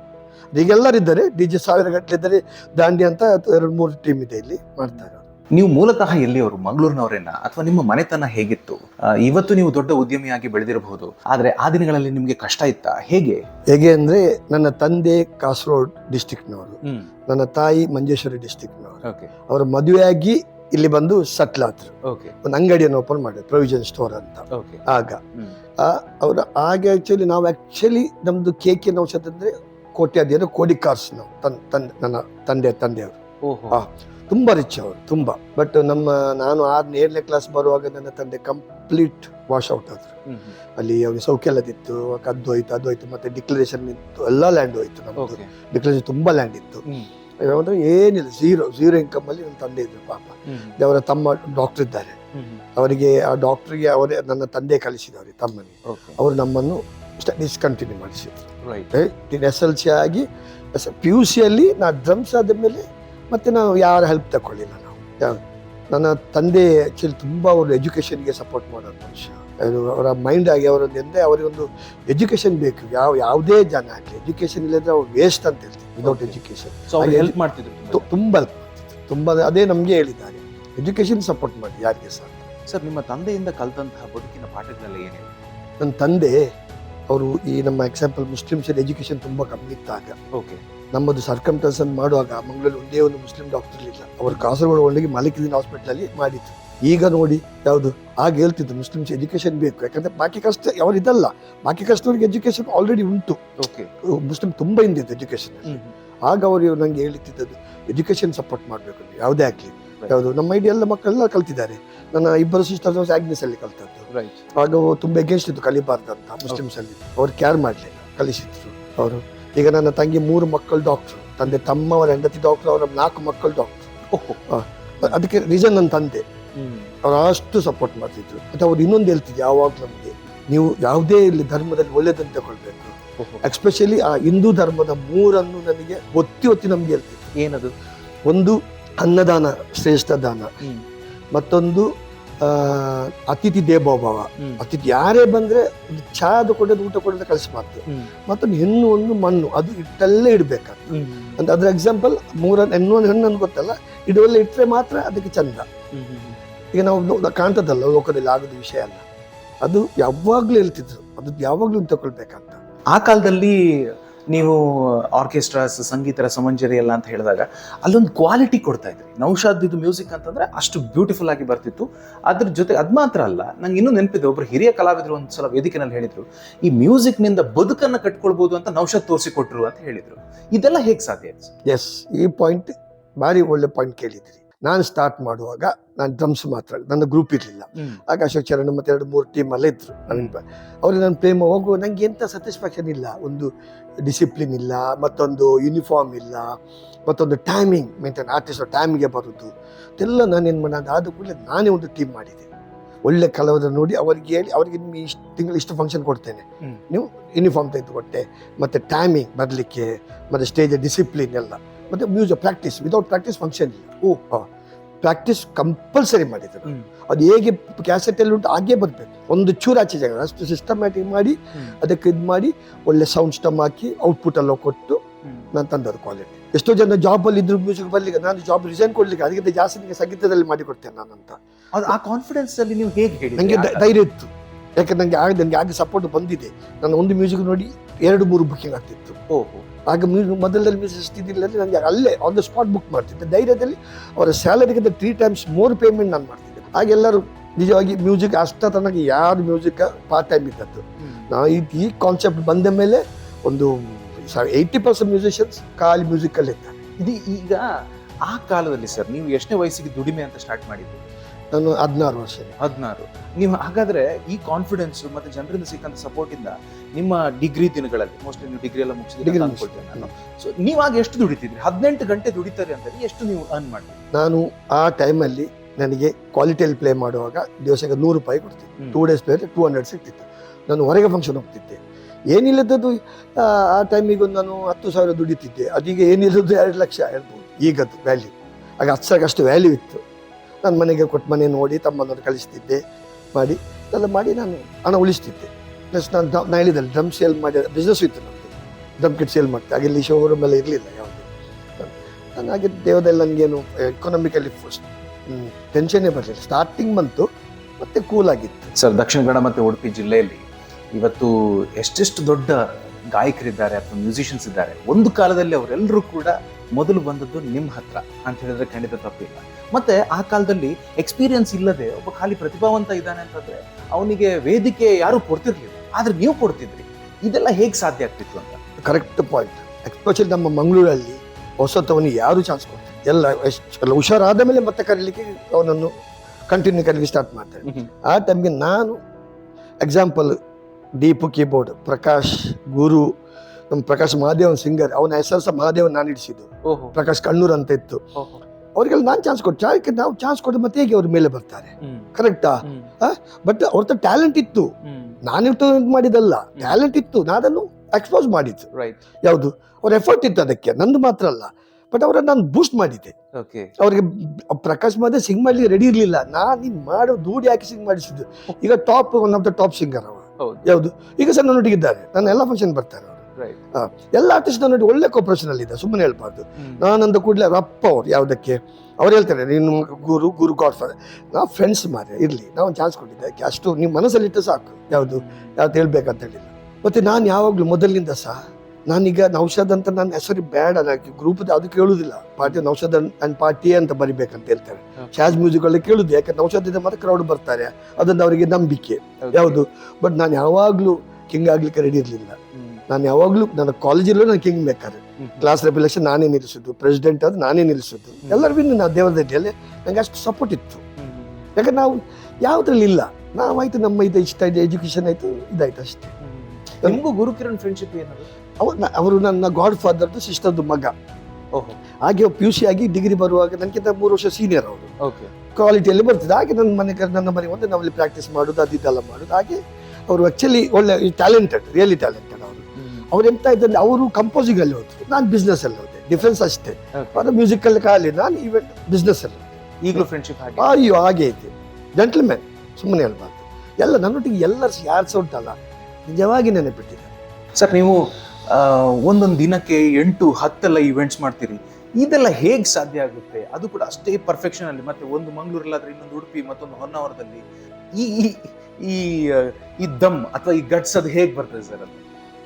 ಈಗೆಲ್ಲರಿದ್ದಾರೆ ಡಿ ಜೆ ಸಾವಿರ ಗಟ್ಟಲೆ ಇದ್ದರೆ ದಾಂಡಿ ಅಂತ ಎರಡು ಮೂರು ಟೀಮ್ ಇದೆ ಇಲ್ಲಿ. ಮಾಡ್ತಾರೆ. ನೀವು ಮೂಲತಃ ಎಲ್ಲಿಯವರು? ಮಂಗಳೂರಿನವರೇನ? ಅಥವಾ ನಿಮ್ಮ ಮನೆತನ ಹೇಗಿತ್ತು? ಇವತ್ತು ನೀವು ದೊಡ್ಡ ಉದ್ಯಮಿಯಾಗಿ ಬೆಳೆದಿರಬಹುದು. ಆದ್ರೆ ಆ ದಿನಗಳಲ್ಲಿ ನಿಮಗೆ ಕಷ್ಟ ಇತ್ತಾ? ಹೇಗೆ? ಹೇಗೆ ಅಂದ್ರೆ ನನ್ನ ತಂದೆ ಕಾಸರೋಡ್ ಡಿಸ್ಟಿಕ್ನವರು ನನ್ನ ತಾಯಿ ಮಂಜೇಶ್ವರಿ ಡಿಸ್ಟಿಕ್ನವರು ಅವರ ಮದುವೆಯಾಗಿ ಇಲ್ಲಿ ಬಂದು ಸಟ್ಲ್ ಆದ್ರು ಒಂದು ಅಂಗಡಿಯನ್ನು ಓಪನ್ ಮಾಡಿದ್ರು ಪ್ರೊವಿಷನ್ ಸ್ಟೋರ್ ಅಂತ. ಆಗ. ಅವರು ಆಗ ಆಕ್ಚುಲಿ ನಾವು ಆಕ್ಚುಲಿ ನಮ್ದು ಕೆ ಕೆ ಔಷಧ ಅಂದ್ರೆ ಕೋಟ್ಯಾದಿಯನ್ನು ಕೋಡಿ ಕಾರ್ಸ್ ನಾವು ನನ್ನ ತಂದೆ ತಂದೆಯವರು. ತುಂಬಾ ರಿಚ್ ಅವರು ತುಂಬಾ. ಬಟ್ ನಮ್ಮ ನಾನು ಆರನೇ ಏಳನೇ ಕ್ಲಾಸ್ ಬರುವಾಗ ನನ್ನ ತಂದೆ ಕಂಪ್ಲೀಟ್ ವಾಶ್ ಔಟ್ ಆದ್ರು. ಅಲ್ಲಿ ಅವ್ರಿಗೆ ಸೌಖ್ಯ ಎಲ್ಲದಿತ್ತು ಕದ್ದು ಹೋಯ್ತು ಅದು ಹೋಯ್ತು ಮತ್ತೆ ಡಿಕ್ಲರೇಷನ್ ಇತ್ತು ಎಲ್ಲ ಲ್ಯಾಂಡ್ ಹೋಯ್ತು ನಮ್ಮದು ಡಿಕ್ಲರೇಷನ್ ತುಂಬಾ ಲ್ಯಾಂಡ್ ಇತ್ತು. ಅಂದ್ರೆ ಏನಿಲ್ಲ ಝೀರೋ ಝೀರೋ ಇನ್ಕಮ್ ಅಲ್ಲಿ ನನ್ನ ತಂದೆ ಇದ್ರು ಪಾಪ. ಅವರ ತಮ್ಮ ಡಾಕ್ಟರ್ ಇದ್ದಾರೆ. ಅವರಿಗೆ ಆ ಡಾಕ್ಟರ್ಗೆ ಅವರೇ ನನ್ನ ತಂದೆ ಕಲಿಸಿದವರು ತಮ್ಮನಿಗೆ ಅವರು ನಮ್ಮನ್ನು ಸ್ಟಡೀಸ್ ಕಂಟಿನ್ಯೂ ಮಾಡಿಸಿದ್ರು. ರೈಟ್ ಎಸ್ ಎಲ್ ಸಿ ಆಗಿ ಪಿ ಯು ಸಿಯಲ್ಲಿ ನಾ ಡ್ರಮ್ಸ್ ಆದ ಮೇಲೆ ಮತ್ತೆ ನಾವು ಯಾರ ಹೆಲ್ಪ್ ತಗೊಳ್ಳಿಲ್ಲ ನಾವು. ನನ್ನ ತಂದೆ ಆ್ಯಕ್ಚುಲಿ ತುಂಬ ಅವರು ಎಜುಕೇಷನ್ಗೆ ಸಪೋರ್ಟ್ ಮಾಡೋ ಮನುಷ್ಯ. ಅವರ ಮೈಂಡ್ ಆಗಿ ಅವರೊಂದು ಎಂದರೆ ಅವರಿಗೊಂದು ಎಜುಕೇಷನ್ ಬೇಕು. ಯಾವ ಯಾವುದೇ ಜನ ಆಗಲಿ ಎಜುಕೇಷನ್ ಇಲ್ಲದ್ರೆ ಅವ್ರು ವೇಸ್ಟ್ ಅಂತ ಹೇಳ್ತೀವಿ ವಿದೌಟ್. ಎಜುಕೇಷನ್ ಹೆಲ್ಪ್ ಮಾಡ್ತಿದ್ರು. ತುಂಬ ಹೆಲ್ಪ್ ಮಾಡ್ತಿದ್ರು. ತುಂಬ ಅದೇ ನಮಗೆ ಹೇಳಿದ್ದಾರೆ. ಎಜುಕೇಷನ್ ಸಪೋರ್ಟ್ ಮಾಡಿ ಯಾರಿಗೆ ಸಹ. ಸರ್ ನಿಮ್ಮ ತಂದೆಯಿಂದ ಕಲ್ತಂತಹ ಬದುಕಿನ ಪಾಠಗಳಲ್ಲಿ ಏನೇ ನನ್ನ ತಂದೆ ಅವರು ಈ ನಮ್ಮ ಎಕ್ಸಾಂಪಲ್ ಮುಸ್ಲಿಮ್ಸ್ ಎಜುಕೇಷನ್ ತುಂಬ ಕಮ್ಮಿ ಇತ್ತಾಗ ಓಕೆ ನಮ್ಮದು ಸರ್ಕಮ್ಟನ್ಸನ್ ಮಾಡುವಾಗ ಮಂಗಳೂರಲ್ಲಿ ಒಂದೇ ಒಂದು ಮುಸ್ಲಿಂ ಡಾಕ್ಟರ್ ಇಲ್ಲ. ಅವರು ಕಾಸರಗೋಡು ಒಳಗೆ ಹಾಸ್ಪಿಟಲ್ ಹಾಸ್ಪಿಟಲಲ್ಲಿ ಮಾಡಿತ್ತು ಈಗ ನೋಡಿ ಯಾವುದು? ಆಗ ಹೇಳ್ತಿದ್ದು ಮುಸ್ಲಿಮ್ಸ್ ಎಜುಕೇಶನ್ ಬೇಕು. ಯಾಕಂದ್ರೆ ಬಾಕಿ ಕಷ್ಟ ಅವ್ರು ಇದಲ್ಲ ಬಾಕಿ ಕಷ್ಟವರಿಗೆ ಎಜುಕೇಶನ್ ಆಲ್ರೆಡಿ ಉಂಟು. ಓಕೆ ಮುಸ್ಲಿಂ ತುಂಬ ಹಿಂದಿದ್ದು ಎಜುಕೇಶನ್ ಆಗ ಅವರು ನಂಗೆ ಹೇಳುತ್ತಿದ್ದದ್ದು ಎಜುಕೇಶನ್ ಸಪೋರ್ಟ್ ಮಾಡಬೇಕು ಯಾವುದೇ ಆಗಲಿ. ಯಾವುದು? ನಮ್ಮ ಐಡಿಯಾ ಎಲ್ಲ ಮಕ್ಕಳೆಲ್ಲ ಕಲ್ತಿದ್ದಾರೆ. ನನ್ನ ಇಬ್ಬರು ಸಿಸ್ಟರ್ಸ್ ಆಗ್ನೆಸ್ ಅಲ್ಲಿ ಕಲ್ತದ್ದು. ರೈಟ್ ಆಗ ತುಂಬ ಎಗೇನ್ಸ್ಟ್ ಇತ್ತು ಕಲಿಬಾರ್ದು ಅಂತ ಮುಸ್ಲಿಮ್ಸ್ ಅಲ್ಲಿ. ಅವ್ರು ಕೇರ್ ಮಾಡಲಿಲ್ಲ. ಕಲಿಸಿದ್ರು. ಅವರು ಈಗ ನನ್ನ ತಂಗಿ ಮೂರು ಮಕ್ಕಳು ಡಾಕ್ಟ್ರು ತಂದೆ ತಮ್ಮ ಅವರ ಹೆಂಡತಿ ಡಾಕ್ಟ್ರು ಅವರ ನಾಲ್ಕು ಮಕ್ಕಳು ಡಾಕ್ಟ್ರು ಓಹೋ. ಅದಕ್ಕೆ ರೀಸನ್ ನನ್ನ ತಂದೆ. ಅವರು ಅಷ್ಟು ಸಪೋರ್ಟ್ ಮಾಡ್ತಿದ್ರು. ಮತ್ತೆ ಅವ್ರು ಇನ್ನೊಂದು ಹೇಳ್ತಿದ್ರು ಯಾವಾಗ ನಮಗೆ ನೀವು ಯಾವುದೇ ಇಲ್ಲಿ ಧರ್ಮದಲ್ಲಿ ಒಳ್ಳೆಯದನ್ನು ತಗೊಳ್ಬೇಕು. ಎಕ್ಸ್ಪೆಷಲಿ ಆ ಹಿಂದೂ ಧರ್ಮದ ಮೂರನ್ನು ನನಗೆ ಒತ್ತಿ ಒತ್ತಿ ನಮ್ಗೆ ಹೇಳ್ತಿದ್ರು. ಏನದು? ಒಂದು ಅನ್ನದಾನ ಶ್ರೇಷ್ಠ ದಾನ. ಮತ್ತೊಂದು ಅತಿಥಿ ದೇವೋಭವ. ಅತಿಥಿ ಯಾರೇ ಬಂದ್ರೆ ಚಾದ ಕೊಡೋದು ಊಟ ಕೊಡೋದು ಕಳಿಸ್ಬಾರ್ದು ಮತ್ತೊಂದು ಹೆಣ್ಣು ಒಂದು ಮಣ್ಣು ಅದು ಇಟ್ಟಲ್ಲೇ ಇಡ್ಬೇಕಂತ ಅಂತ ಅದ್ರ ಎಕ್ಸಾಂಪಲ್ ಮೂರ ಹೆಣ್ಣು ಒಂದು ಹೆಣ್ಣು ಅಂತ ಗೊತ್ತಲ್ಲ ಇಡುವಲ್ಲೇ ಇಟ್ಟರೆ ಮಾತ್ರ ಅದಕ್ಕೆ ಚಂದ. ಈಗ ನಾವು ಕಾಣ್ತದಲ್ಲ ಲೋಕದಲ್ಲಿ ಆಗದ ವಿಷಯ ಅಲ್ಲ ಅದು ಯಾವಾಗ್ಲೂ ಹೇಳ್ತಿದ್ರು ಅದು ಯಾವಾಗ್ಲೂ ತಗೊಳ್ಬೇಕಂತ ಆ ಕಾಲದಲ್ಲಿ ನೀವು ಆರ್ಕೆಸ್ಟ್ರಾಸ್ ಸಂಗೀತ ಸಮಂಜರಿ ಎಲ್ಲ ಅಂತ ಹೇಳಿದಾಗ ಅಲ್ಲೊಂದು ಕ್ವಾಲಿಟಿ ಕೊಡ್ತಾ ಇದ್ರಿ. ನೌಶಾದ್ ಇದು ಮ್ಯೂಸಿಕ್ ಅಂತಂದ್ರೆ ಅಷ್ಟು ಬ್ಯೂಟಿಫುಲ್ ಆಗಿ ಬರ್ತಿತ್ತು. ಅದ್ರ ಜೊತೆ ಅದು ಮಾತ್ರ ಅಲ್ಲ ನಂಗೆ ಇನ್ನೂ ನೆನಪಿದೆ ಒಬ್ರು ಹಿರಿಯ ಕಲಾವಿದರು ಒಂದ್ಸಲ ವೇದಿಕೆನಲ್ಲಿ ಹೇಳಿದ್ರು ಈ ಮ್ಯೂಸಿಕ್ನಿಂದ ಬದುಕನ್ನ ಕಟ್ಕೊಳ್ಬಹುದು ಅಂತ ನೌಶಾದ್ ತೋರಿಸಿಕೊಟ್ರು ಅಂತ ಹೇಳಿದ್ರು. ಇದೆಲ್ಲ ಹೇಗೆ ಸಾಧ್ಯ? ಎಸ್ ಈ ಪಾಯಿಂಟ್ ಭಾರಿ ಒಳ್ಳೆ ಪಾಯಿಂಟ್ ಕೇಳಿದ್ರಿ. ನಾನು ಸ್ಟಾರ್ಟ್ ಮಾಡುವಾಗ ನಾನು ಡ್ರಮ್ಸ್ ಮಾತ್ರ ನನ್ನ ಗ್ರೂಪ್ ಇರಲಿಲ್ಲ. ಆಕಾಶ ಚರಣ್ ಮತ್ತೆ ಎರಡು ಮೂರು ಟೀಮ್ ಅಲ್ಲೇ ಇದ್ರು. ನನ್ನ ಅವ್ರಿಗೆ ನನ್ನ ಪ್ರೇಮ ಹೋಗುವ ನಂಗೆ ಎಂಥ ಸ್ಯಾಟಿಸ್ಫ್ಯಾಕ್ಷನ್ ಇಲ್ಲ. ಒಂದು ಡಿಸಿಪ್ಲಿನ್ ಇಲ್ಲ ಮತ್ತೊಂದು ಯೂನಿಫಾರ್ಮ್ ಇಲ್ಲ ಮತ್ತೊಂದು ಟೈಮಿಂಗ್ ಮೇಂಟೈನ್ ಆರ್ಟಿಸ್ಟ್ ಟೈಮಿಗೆ ಬರೋದು. ಇದೆಲ್ಲ ನಾನೇನು ಮಾಡೋದು? ಆದ ಕೂಡಲೇ ನಾನೇ ಒಂದು ಟೀಮ್ ಮಾಡಿದೆ. ಒಳ್ಳೆ ಕಲಾವಿದ ನೋಡಿ ಅವರಿಗೆ ಹೇಳಿ ಅವರಿಗೆ ನಿಮ್ಗೆ ಇಷ್ಟು ತಿಂಗಳು ಇಷ್ಟು ಫಂಕ್ಷನ್ ಕೊಡ್ತೇನೆ. ನೀವು ಯೂನಿಫಾರ್ಮ್ ತೆಗೆದು ಕೊಟ್ಟೆ ಮತ್ತು ಟೈಮಿಂಗ್ ಬರಲಿಕ್ಕೆ ಮತ್ತು ಸ್ಟೇಜ್ ಡಿಸಿಪ್ಲಿನ್ ಎಲ್ಲ ಮತ್ತು music practice without practice function ಇಲ್ಲ. ಓ ಪ್ರಾಕ್ಟೀಸ್ ಕಂಪಲ್ಸರಿ ಮಾಡಿದ್ರು. ಅದು ಹೇಗೆ ಕ್ಯಾಸೆಟಲ್ಲಿ ಉಂಟು ಹಾಗೆ ಬರಬೇಕು. ಒಂದು ಚೂರು ಆಚೆ ಜಾಗ ಅಷ್ಟು ಸಿಸ್ಟಮ್ಯಾಟಿಕ್ ಮಾಡಿ ಅದಕ್ಕೆ ಇದು ಮಾಡಿ ಒಳ್ಳೆ ಸೌಂಡ್ ಸ್ಟಮ್ ಹಾಕಿ ಔಟ್ಪುಟ್ ಎಲ್ಲ ಕೊಟ್ಟು ನಾನು ತಂದದ್ದು ಕ್ವಾಲಿಟಿ ಎಷ್ಟೋ ಜನ ಜಾಬ್ ಅಲ್ಲಿ ಇದ್ರು ಮ್ಯೂಸಿಕ್ ಬರ್ಲಿಕ್ಕೆ ನಾನು ಜಾಬ್ ರಿಸೈನ್ ಕೊಡ್ಲಿಕ್ಕೆ ಅದಕ್ಕಿಂತ ಜಾಸ್ತಿ ನಿಮಗೆ ಸಂಗೀತದಲ್ಲಿ ಮಾಡಿ ಕೊಡ್ತೇನೆ ನಾನು ಅಂತ. ಅದು ಆ ಕಾನ್ಫಿಡೆನ್ಸ್ ಅಲ್ಲಿ ನೀವು ಹೇಗೆ ನನಗೆ ಹೇಳಿ ಧೈರ್ಯ ಇತ್ತು. ಯಾಕಂದ್ರೆ ನನಗೆ ಆಗ ನನಗೆ ಆಗ ಸಪೋರ್ಟ್ ಬಂದಿದೆ. ನಾನು ಒಂದು ಮ್ಯೂಸಿಕ್ ನೋಡಿ ಎರಡು ಮೂರು ಬುಕ್ಕಿಂಗ್ ಆಗ್ತಿತ್ತು. ಓಹೋ. ಆಗ ಮೊದಲಲ್ಲಿ ಮ್ಯೂಸಿಕ್ ಇದ್ದಿಲ್ಲ ನನಗೆ ಅಲ್ಲೇ ಆನ್ ದ ಸ್ಪಾಟ್ ಬುಕ್ ಮಾಡ್ತಿದ್ದೆ. ಧೈರ್ಯದಲ್ಲಿ ಅವರ ಸ್ಯಾಲರಿಗಿಂತ ತ್ರೀ ಟೈಮ್ಸ್ ಮೋರ್ ಪೇಮೆಂಟ್ ನಾನು ಮಾಡ್ತಿದ್ದೆ. ಆಗೆಲ್ಲರೂ ನಿಜವಾಗಿ ಮ್ಯೂಸಿಕ್ ಅಷ್ಟ ತನಕ ಯಾರು ಮ್ಯೂಸಿಕ್ ಪಾರ್ಟ್ ಟೈಮ್ ಇದ್ದದ್ದು. ನಾ ಈ ಈ ಕಾನ್ಸೆಪ್ಟ್ ಬಂದ ಮೇಲೆ ಒಂದು ಏಯ್ಟಿ ಪರ್ಸೆಂಟ್ ಮ್ಯೂಸಿಷಿಯನ್ಸ್ ಖಾಲಿ ಮ್ಯೂಸಿಕಲ್ಲಿ ಇದ್ದಾರೆ ಇದು ಈಗ ಆ ಕಾಲದಲ್ಲಿ ಸರ್ ನೀವು ಎಷ್ಟನೇ ವಯಸ್ಸಿಗೆ ದುಡಿಮೆ ಅಂತ ಸ್ಟಾರ್ಟ್ ಮಾಡಿದ್ದು? ನಾನು ಹದಿನಾರು ವರ್ಷ ಹದಿನಾರು. ನೀವು ಹಾಗಾದ್ರೆ ಈ ಕಾನ್ಫಿಡೆನ್ಸ್ ಮತ್ತೆ ಜನರಿಂದ ಸಿಕ್ಕಂತ ಸಪೋರ್ಟ್ ಇಂದ ನಿಮ್ಮ ಡಿಗ್ರಿ ದಿನಗಳಲ್ಲಿ ಮೋಸ್ಟ್ಲಿ ನೀವು ಡಿಗ್ರಿ ಎಲ್ಲ ಮುಗಿಸಿ ಡಿಗ್ರಿ ಅನ್ಕೊಳ್ತೇನೆ ನಾನು. ಸೊ ನೀವಾಗ ಎಷ್ಟು ದುಡಿತಿದ್ರಿ? ಹದಿನೆಂಟು ಗಂಟೆ ದುಡಿತಾರೆ ಅಂದರೆ ಎಷ್ಟು ನೀವು ಅರ್ನ್ ಮಾಡಿ ನಾನು ಆ ಟೈಮಲ್ಲಿ ನನಗೆ ಕ್ವಾಲಿಟಿಯಲ್ಲಿ ಪ್ಲೇ ಮಾಡುವಾಗ ದಿವಸಕ್ಕೆ ನೂರು ರೂಪಾಯಿ ಹ್ಮ್. Two days play two hundred ಸಿಗ್ತಿತ್ತು. ನಾನು ಹೊರಗೆ ಫಂಕ್ಷನ್ ಹೋಗ್ತಿದ್ದೆ. ಏನಿಲ್ಲದದ್ದು ಆ, ಟೈಮಿಗೆ ಒಂದು ನಾನು ಹತ್ತು ಸಾವಿರ ದುಡಿತಿದ್ದೆ. ಅದೀಗ ಏನಿಲ್ಲದ್ದು ಎರಡು ಲಕ್ಷ ಹೇಳ್ಬೋದು. ಈಗದ್ದು ವ್ಯಾಲ್ಯೂ ಆಗ ಹತ್ತು ಸಾವಿರ ಅಷ್ಟು ವ್ಯಾಲ್ಯೂ ಇತ್ತು. ನಾನು ಮನೆಗೆ ಕೊಟ್ಟು ಮನೆ ನೋಡಿ ತಮ್ಮನವ್ರು ಕಳಿಸ್ತಿದ್ದೆ. ಮಾಡಿ ಎಲ್ಲ ಮಾಡಿ ನಾನು ಹಣ ಉಳಿಸ್ತಿದ್ದೆ. ಪ್ಲಸ್ ನಾನು ನಾನು ಹೇಳಿದಲ್ಲಿ ಡ್ರಮ್ ಸೇಲ್ ಮಾಡಿ ಬಿಸ್ನೆಸ್ ಇತ್ತು ನಮ್ಮದು ಡ್ರಮ್ ಕಿಟ್ ಸೇಲ್ ಮಾಡ್ತೆ ಆಗ ಇಲ್ಲಿ ಶೋರೂಮ್ ಎಲ್ಲ ಇರಲಿಲ್ಲ ಯಾವುದು. ನಾನು ಹಾಗೆ ದೇವದಲ್ಲಿ ನನಗೇನು ಎಕನಾಮಿಕಲಿ ಫಸ್ಟ್ ಟೆನ್ಷನ್ನೇ ಬರಲಿಲ್ಲ. ಸ್ಟಾರ್ಟಿಂಗ್ ಬಂತು ಮತ್ತೆ ಕೂಲ್ ಆಗಿತ್ತು. ಸರ್ ದಕ್ಷಿಣ ಕನ್ನಡ ಮತ್ತೆ ಉಡುಪಿ ಜಿಲ್ಲೆಯಲ್ಲಿ ಇವತ್ತು ಎಷ್ಟೆಷ್ಟು ದೊಡ್ಡ ಗಾಯಕರಿದ್ದಾರೆ ಅಥವಾ ಮ್ಯೂಸಿಷಿಯನ್ಸ್ ಇದ್ದಾರೆ. ಒಂದು ಕಾಲದಲ್ಲಿ ಅವರೆಲ್ಲರೂ ಕೂಡ ಮೊದಲು ಬಂದದ್ದು ನಿಮ್ಮ ಹತ್ರ ಅಂತ ಹೇಳಿದ್ರೆ ಖಂಡಿತ ತಪ್ಪಿಲ್ಲ. ಮತ್ತೆ ಆ ಕಾಲದಲ್ಲಿ ಎಕ್ಸ್ಪೀರಿಯನ್ಸ್ ಇಲ್ಲದೆ ಒಬ್ಬ ಖಾಲಿ ಪ್ರತಿಭಾವಂತ ಇದ್ದಾನೆ ಅಂತಂದ್ರೆ ಅವನಿಗೆ ವೇದಿಕೆ ಯಾರು ಕೊಡ್ತಿರ್ಲಿಲ್ಲ. ಆದ್ರೆ ನೀವು ಕೊಡ್ತಿದ್ರಿ. ಇದೆಲ್ಲ ಹೇಗೆ ಸಾಧ್ಯ ಆಗ್ತಿತ್ತು ಅಂತ? ಕರೆಕ್ಟ್ ಪಾಯಿಂಟ್ ಎಕ್ಸ್ಪೆಷಲಿ ನಮ್ಮ ಮಂಗಳೂರಲ್ಲಿ ಹೊಸತವನಿಗೆ ಯಾರು ಚಾನ್ಸ್ ಕೊಡ್ತಾರೆ ಎಲ್ಲ ಎಲ್ಲ ಹುಷಾರಾದ ಮೇಲೆ ಮತ್ತೆ ಕರೀಲಿಕ್ಕೆ ಅವನನ್ನು ಕಂಟಿನ್ಯೂ ಕರೀಲಿಕ್ಕೆ ಸ್ಟಾರ್ಟ್ ಮಾಡ್ತಾರೆ. ಆ ಟೈಮ್ಗೆ ನಾನು ಎಕ್ಸಾಂಪಲ್ ದೀಪು ಕೀಬೋರ್ಡ್ ಪ್ರಕಾಶ್ ಗುರು ನಮ್ಮ ಪ್ರಕಾಶ್ ಮಹಾದೇವನ್ ಸಿಂಗರ್ ಅವನ ಹೆಸರು ಸಹ ಮಹಾದೇವನ್ ನಾನು ಇಡಿಸಿದ್ದು. ಪ್ರಕಾಶ್ ಕಣ್ಣೂರ್ ಅಂತ ಇತ್ತು. ಅವರಿಗೆಲ್ಲ ನಾನು ಚಾನ್ಸ್ ಕೊಟ್ಟು ಯಾಕೆ ನಾವು ಚಾನ್ಸ್ ಕೊಟ್ಟು ಮತ್ತೆ ಹೇಗೆ ಅವ್ರ ಮೇಲೆ ಬರ್ತಾರೆ? ಕರೆಕ್ಟಾ ಬಟ್ ಅವ್ರದ್ದು ಟ್ಯಾಲೆಂಟ್ ಇತ್ತು. ನಾನು ಇದ್ ಮಾಡಿದಲ್ಲ ಟ್ಯಾಲೆಂಟ್ ಇತ್ತು. ನಾನನ್ನು ಎಕ್ಸ್ಪೋಸ್ ಮಾಡಿದ್ದು. ರೈಟ್ ಯಾವುದು? ಅವ್ರ ಎಫರ್ಟ್ ಇತ್ತು ಅದಕ್ಕೆ. ನಂದು ಮಾತ್ರ ಅಲ್ಲ. ಬಟ್ ಅವ್ರನ್ನ ನಾನು ಬೂಸ್ಟ್ ಮಾಡಿದ್ದೆ. ಓಕೆ ಅವ್ರಿಗೆ ಪ್ರಕಾಶ್ ಮಾದೇ ಸಿಂಗ್ ಮಾಡ್ಲಿಕ್ಕೆ ರೆಡಿ ಇರಲಿಲ್ಲ. ನಾನು ನೀನು ಮಾಡೋ ದೂಡಿ ಹಾಕಿ ಸಿಂಗ್ ಮಾಡಿಸಿದ್ದು. ಈಗ top one of the top singer ಅವ. ಯಾವುದು? ಈಗ ಸರ್ ನನ್ನೊಟ್ಟಿಗಿದ್ದಾರೆ ನಾನು ಎಲ್ಲ ಫಂಕ್ಷನ್ ಬರ್ತಾರೆ ಅವರು. ಎಲ್ಲ ಆರ್ಟಿಸ್ಟ್ ನೋಡಿ ಒಳ್ಳೆ ಕೋಪರೇಷನ್ ಅಲ್ಲಿ ಇದೆ ಸುಮ್ಮನೆ ಹೇಳ್ಬಾರ್ದು. ನಾನಂದ ಕೂಡಲೇ ರಪ್ಪ ಅವ್ರು ಯಾವುದಕ್ಕೆ? ಅವ್ರು ಹೇಳ್ತಾರೆ ನೀನು ಗುರು ಗುರು ಗಾಡ್ ಫಾದರ್ ನಾವು ಫ್ರೆಂಡ್ಸ್ ಮಾರೆ ಇರಲಿ. ನಾವು ಚಾನ್ಸ್ ಕೊಟ್ಟಿದ್ದೆ. ಯಾಕೆ ಅಷ್ಟು ನಿಮ್ಮ ಮನಸ್ಸಲ್ಲಿಟ್ಟು ಸಾಕು. ಯಾವುದು? ಯಾವ್ದು ಹೇಳ್ಬೇಕಂತ ಹೇಳಿಲ್ಲ. ಮತ್ತೆ ನಾನು ಯಾವಾಗಲೂ ಮೊದಲಿನಿಂದ ಸಹ ನಾನೀಗ ನೌಷಾದ್ ಅಂತ ನನ್ನ ಹೆಸರು ಬೇಡ ನನಗೆ ಗ್ರೂಪ್ ಅದು ಕೇಳುವುದಿಲ್ಲ ಪಾರ್ಟಿ ನೌಷಧ ಅಂಡ್ ಪಾರ್ಟಿ ಅಂತ ಬರಿಬೇಕಂತ ಹೇಳ್ತಾರೆ. ಶಾಜ್ ಮ್ಯೂಸಿಕ್ ಅಲ್ಲಿ ಕೇಳುದು ಯಾಕಂದ್ರೆ ಇದೆ ಮತ್ತೆ ಕ್ರೌಡ್ ಬರ್ತಾರೆ ಅದೊಂದು ಅವರಿಗೆ ನಂಬಿಕೆ. ಯಾವುದು? ಬಟ್ ನಾನು ಯಾವಾಗಲೂ ಕಿಂಗ್ ಆಗ್ಲಿಕ್ಕೆ ರೆಡಿ ಇರಲಿಲ್ಲ. ನಾನು ಯಾವಾಗಲೂ ನನ್ನ ಕಾಲೇಜಲ್ಲೂ ನಾನು ಕಿಂಗ್ ಬೇಕಾದ್ರೆ. ಕ್ಲಾಸ್ ರೆಪ್ಯುಲೇಷನ್ ನಾನೇ ನಿಲ್ಲಿಸೋದು ಪ್ರೆಸಿಡೆಂಟ್ ಅದು ನಾನೇ ನಿಲ್ಲಿಸೋದು. ಎಲ್ಲರಿಗೂ ನಾವು ದೇವರದಲ್ಲಿ ನಂಗೆ ಅಷ್ಟು ಸಪೋರ್ಟ್ ಇತ್ತು. ಯಾಕಂದ್ರೆ ನಾವು ಯಾವುದ್ರಲ್ಲಿ ಇಲ್ಲ. ನಾವಾಯ್ತು ನಮ್ಮ ಇದು ಇಷ್ಟ ಇದೆ ಎಜುಕೇಶನ್ ಆಯ್ತು ಇದಾಯ್ತು ಅಷ್ಟೇ. ನಿಮಗೂ ಗುರುಕಿರಣ್ ಫ್ರೆಂಡ್ಶಿಪ್ ಏನದು? ಅವ್ರು ಅವರು ನನ್ನ ಗಾಡ್ ಫಾದರ್ದು ಸಿಸ್ಟರ್ದು ಮಗ. ಓಹೋ. ಹಾಗೆ ಪಿ ಯು ಸಿ ಆಗಿ ಡಿಗ್ರಿ ಬರುವಾಗ ನನಗಿಂತ ಮೂರು ವರ್ಷ ಸೀನಿಯರ್ ಅವರು. ಓಕೆ. ಕ್ವಾಲಿಟಿಯಲ್ಲಿ ಬರ್ತದೆ. ಹಾಗೆ ನನ್ನ ಮನೆ ಕರೆ ನನ್ನ ಮನೆ ಬಂದು ನಾವಲ್ಲಿ ಪ್ರಾಕ್ಟೀಸ್ ಮಾಡೋದು ಅದು ಇದೆಲ್ಲ ಮಾಡೋದು. ಹಾಗೆ ಅವರು ಆ್ಯಕ್ಚುಲಿ ಒಳ್ಳೆ ಟ್ಯಾಲೆಂಟೆಡ್ ರಿಯಲಿ ಟ್ಯಾಲೆಂಟೆಡ್ ಅವರು. ಅವ್ರು ಎಂತ ಇದ್ದಂದ್ರೆ ಅವರು ಕಂಪೋಸಿಂಗ್ ಅಲ್ಲಿ ಹೋದ್ರು ನಾನು ಬಿಸ್ನೆಸ್ ಅಲ್ಲಿ ಹೋದೆ ಡಿಫ್ರೆನ್ಸ್ ಅಷ್ಟೇ. ಅದು ಮ್ಯೂಸಿಕ್ ಅಲ್ಲಿ ಖಾಲಿ ನಾನು ಈವೆಂಟ್ ಬಿಸ್ನೆಸ್ ಅಲ್ಲಿ ಈಗಲೂ ಫ್ರೆಂಡ್ಶಿಪ್ ಹಾಗೆ? ಅಯ್ಯೋ ಹಾಗೆ ಐತೆ ಜೆಂಟ್ಲ್ಮ್ಯಾನ್ ಸುಮ್ಮನೆ ಹೇಳ್ಬಾರ್ದು. ಎಲ್ಲ ನನ್ನೊಟ್ಟಿಗೆ ಎಲ್ಲರೂ ಯಾರು ಸಹ ಉಂಟಲ್ಲ. ನಿಜವಾಗಿ ನೆನಪಿಟ್ಟಿದ್ದಾರೆ. ಸರ್ ನೀವು ಒಂದೊಂದು ದಿನಕ್ಕೆ ಎಂಟು ಹತ್ತೆಲ್ಲ ಇವೆಂಟ್ಸ್ ಮಾಡ್ತೀರಿ. ಇದೆಲ್ಲ ಹೇಗೆ ಸಾಧ್ಯ ಆಗುತ್ತೆ? ಅದು ಕೂಡ ಅಷ್ಟೇ ಪರ್ಫೆಕ್ಷನ್ ಅಲ್ಲಿ ಮತ್ತೆ ಒಂದು ಮಂಗಳೂರಲ್ಲಾದ್ರೆ ಇನ್ನೊಂದು ಉಡುಪಿ ಮತ್ತೊಂದು ಹೊನ್ನಾವರದಲ್ಲಿ. ಈ ಈ ಈ ದಮ್ ಅಥವಾ ಈ ಗಟ್ಸ್ ಅದು ಹೇಗೆ ಬರ್ತದೆ ಸರ್ ಅದು?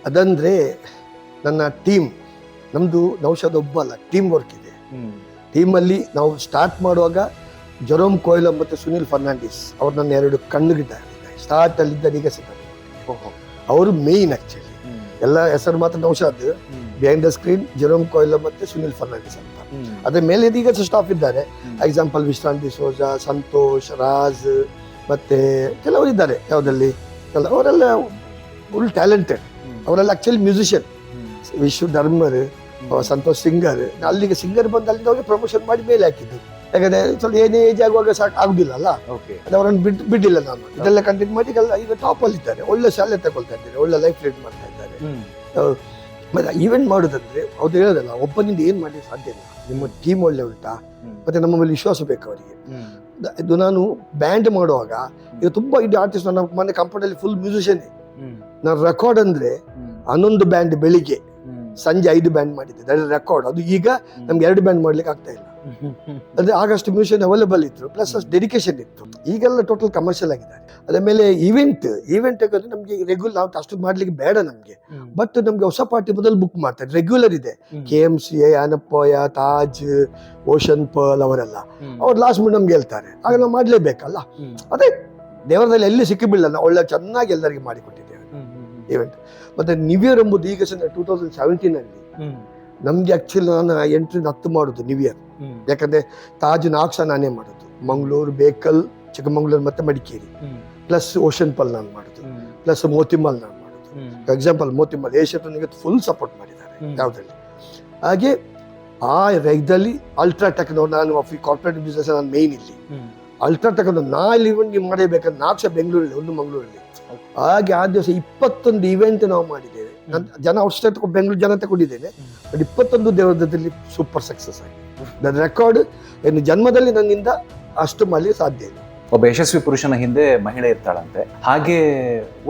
ಅದಂದ್ರೆ ನನ್ನ ಟೀಮ್ ನಮ್ಮದು ನೌಷಾದ್ ಒಬ್ಬ ಅಲ್ಲ ಟೀಮ್ ವರ್ಕ್ ಇದೆ. ಟೀಮಲ್ಲಿ ನಾವು ಸ್ಟಾರ್ಟ್ ಮಾಡುವಾಗ ಜೊರೋಮ್ ಕೊಯ್ಲ ಮತ್ತು ಸುನಿಲ್ ಫರ್ನಾಂಡಿಸ್ ಅವ್ರು ನನ್ನ ಎರಡು ಕಣ್ಣುಗಿದ್ದಾರೆ ಸ್ಟಾರ್ಟ್ ಅಲ್ಲಿದ್ದ ಈಗ ಸಿಗ್ತಾರೆ ಅವರು ಮೇಯ್ನ್ ಆಕ್ಚುಲಿ ಎಲ್ಲ ಹೆಸರು ಮಾತ್ರ Naushad behind the screen Jerome ಕೊಯ್ಲ ಮತ್ತೆ ಸುನಿಲ್ ಫರ್ನಾಂಡಿಸ್ ಅಂತ. ಅದ್ರ ಮೇಲೆ ಇದೀಗ ಸ್ಟಾಫ್ ಇದ್ದಾರೆ. ಎಕ್ಸಾಂಪಲ್ ವಿಶ್ರಾಂತಿ ಸೋಜಾ ಸಂತೋಷ್ ರಾಜ್ ಮತ್ತೆ ಕೆಲವರು ಇದ್ದಾರೆ ಯಾವುದಲ್ಲಿ ಅವರೆಲ್ಲ ಫುಲ್ ಟ್ಯಾಲೆಂಟೆಡ್ ಅವರೆಲ್ಲ actually musician Vishwa drummer Santosh singer ಅಲ್ಲಿಗೆ ಸಿಂಗರ್ ಬಂದು ಅಲ್ಲಿಂದ ಅವ್ರಿಗೆ ಪ್ರಮೋಷನ್ ಮಾಡಿ ಮೇಲೆ ಹಾಕಿದ್ದು. ಯಾಕಂದ್ರೆ ಸ್ವಲ್ಪ ಏನೇ ಏಜ್ ಆಗುವಾಗ ಸಾಕು ಆಗುದಿಲ್ಲ ಅಲ್ಲ? ಅವರನ್ನು ಬಿಟ್ಟು ಬಿಡಿಲ್ಲ ನಾನು. ಇದೆಲ್ಲ ಕಂಟಿನ್ಯೂ ಮಾಡಿ ಈಗ ಈಗ ಟಾಪ್ ಅಲ್ಲಿ ಇದ್ದಾರೆ. ಒಳ್ಳೆ ಶಾಲೆ ತಗೊಳ್ತಾ ಇದ್ದಾರೆ. ಒಳ್ಳೆ ಲೈಫ್ ಲೀಡ್ ಮಾಡ್ತಾ ಇದ್ದಾರೆ ಮತ್ತೆ ಈವೆಂಟ್ ಮಾಡೋದಂದ್ರೆ ಅವ್ರು ಹೇಳೋದಲ್ಲ ಒಬ್ಬನಿಂದ ಏನು ಮಾಡಲಿಕ್ಕೆ ಸಾಧ್ಯ ಇಲ್ಲ. ನಿಮ್ಮ ಟೀಮ್ ಒಳ್ಳೆ ಉಂಟಾ? ಮತ್ತೆ ನಮ್ಮ ಮೇಲೆ ವಿಶ್ವಾಸ ಬೇಕು ಅವರಿಗೆ. ಇದು ನಾನು ಬ್ಯಾಂಡ್ ಮಾಡುವಾಗ ಈಗ ತುಂಬಾ ಇದು ಆರ್ಟಿಸ್ಟ್ ನನ್ನ ಮನೆ ಕಂಪನಿಯಲ್ಲಿ ಫುಲ್ ಮ್ಯೂಸಿಷಿಯನ್ ನಾನು ರೆಕಾರ್ಡ್ ಅಂದ್ರೆ ಹನ್ನೊಂದು ಬ್ಯಾಂಡ್ ಬೆಳಿಗ್ಗೆ ಸಂಜೆ ಐದು ಬ್ಯಾಂಡ್ ಮಾಡಿದ್ದೆ. ರೆಕಾರ್ಡ್ ಅದು ಈಗ ನಮ್ಗೆ ಎರಡು ಬ್ಯಾಂಡ್ ಮಾಡ್ಲಿಕ್ಕೆ ಆಗ್ತಾ ಇಲ್ಲ. ಅಂದ್ರೆ ಆಗಷ್ಟು ಮ್ಯೂಸಿಯನ್ ಅವೈಲೇಬಲ್ ಇತ್ತು ಪ್ಲಸ್ ಅಷ್ಟು ಡೆಡಿಕೇಶನ್ ಇತ್ತು. ಈಗೆಲ್ಲ ಟೋಟಲ್ ಕಮರ್ಷಿಯಲ್ ಆಗಿದ್ದಾರೆ ಅದಮೇಲೆ ಮೇಲೆ ಇವೆಂಟ್ ಇವೆಂಟ್ ಯಾಕಂದ್ರೆ ನಮ್ಗೆ ರೆಗ್ಯುಲರ್ ನಾವು ಅಷ್ಟು ಮಾಡ್ಲಿಕ್ಕೆ ಬೇಡ ನಮ್ಗೆ. ಬಟ್ ನಮ್ಗೆ ಹೊಸ ಪಾರ್ಟಿ ಮೊದಲು ಬುಕ್ ಮಾಡ್ತಾರೆ ರೆಗ್ಯುಲರ್ ಇದೆ. ಕೆ ಎಂ ಸಿ ಆನಪ್ಪಯ್ಯ ತಾಜ್ ಓಷನ್ ಪರ್ಲ್ ಅವರೆಲ್ಲ. ಅವ್ರು ಲಾಸ್ಟ್ ಮಿನಿಟ್ ನಮ್ಗೆ ಹೇಳ್ತಾರೆ ಆಗ ನಾವು ಮಾಡ್ಲೇಬೇಕಲ್ಲ? ಅದೇ ದೇವರದಲ್ಲಿ ಎಲ್ಲಿ ಸಿಕ್ಕಿಬಿಡಲ್ಲ ಒಳ್ಳೆ ಚೆನ್ನಾಗಿ ಎಲ್ಲರಿಗೆ ಮಾಡಿಕೊಟ್ಟಿದ್ದೇವೆ. ಈವೆಂಟ್ ಮತ್ತೆ ನ್ಯೂ ಇಯರ್ ಎಂಬುದು ಈಗ ಟೂ ತೌಸಂಡ್ ಸೆವೆಂಟೀನ್ ಅಲ್ಲಿ ನಮ್ಗೆ ಆಕ್ಚುಲಿ ನಾನು ಎಂಟ್ರಿನ ಹತ್ತು ಮಾಡೋದು ನ್ಯೂ ಇಯರ್ ಯಾಕಂದ್ರೆ ತಾಜ್ ನಾಲ್ಕು ಸಹ ನಾನೇ ಮಾಡೋದು. ಮಂಗಳೂರು ಬೇಕಲ್ ಚಿಕ್ಕಮಂಗ್ಳೂರು ಮತ್ತೆ ಮಡಿಕೇರಿ. ಪ್ಲಸ್ ಓಷನ್ ಪಲ್ ನಾನು ಮಾಡೋದು. ಪ್ಲಸ್ ಮೋತಿಮಲ್ ನಾನು ಮಾಡೋದು. ಎಕ್ಸಾಂಪಲ್ ಮೋತಿಮಲ್ ನನಗೆ ಫುಲ್ ಸಪೋರ್ಟ್ ಮಾಡಿದ್ದಾರೆ. ಯಾವುದ್ರಲ್ಲಿ. ಹಾಗೆ ಆ ಇದರಲ್ಲಿ ಅಲ್ಟ್ರಾಟೆಕ್ ನಾನು ಕಾರ್ಪೊರೇಟ್ ಬಿಸ್ನೆಸ್ ನಾನು ಮೇನ್ ಇಲ್ಲಿ. ಅಲ್ಟ್ರಾ ನಾ ಇಲ್ಲಿ ಇವೆಂಟ್ ನೀವು ಮಾಡಬೇಕಂತ ನಾಲ್ಕು ಸಹ ಬೆಂಗಳೂರಲ್ಲಿ ಒಂದು ಮಂಗಳೂರಲ್ಲಿ. ಹಾಗೆ ಆ ದಿವಸ ಇಪ್ಪತ್ತೊಂದು ಇವೆಂಟ್ ನಾವು ಮಾಡಿದ್ದೇವೆ. ನನ್ನ ಜನ ಔಟ್ಸ್ಟೇಟ್ ಬೆಂಗಳೂರು ಜನ ತಗೊಂಡಿದ್ದೇನೆ ಬಟ್ ಇಪ್ಪತ್ತೊಂದು ದೇವರದಲ್ಲಿ ಸೂಪರ್ ಸಕ್ಸಸ್ ಆಗಿದೆ. ನನ್ನ ರೆಕಾರ್ಡ್ ಎನ್ನು ಜನ್ಮದಲ್ಲಿ ನನ್ನಿಂದ ಅಷ್ಟು ಮಾಡಲಿಕ್ಕೆ ಸಾಧ್ಯ ಇಲ್ಲ. ಒಬ್ಬ ಯಶಸ್ವಿ ಪುರುಷನ ಹಿಂದೆ ಮಹಿಳೆ ಇರ್ತಾಳಂತೆ. ಹಾಗೆ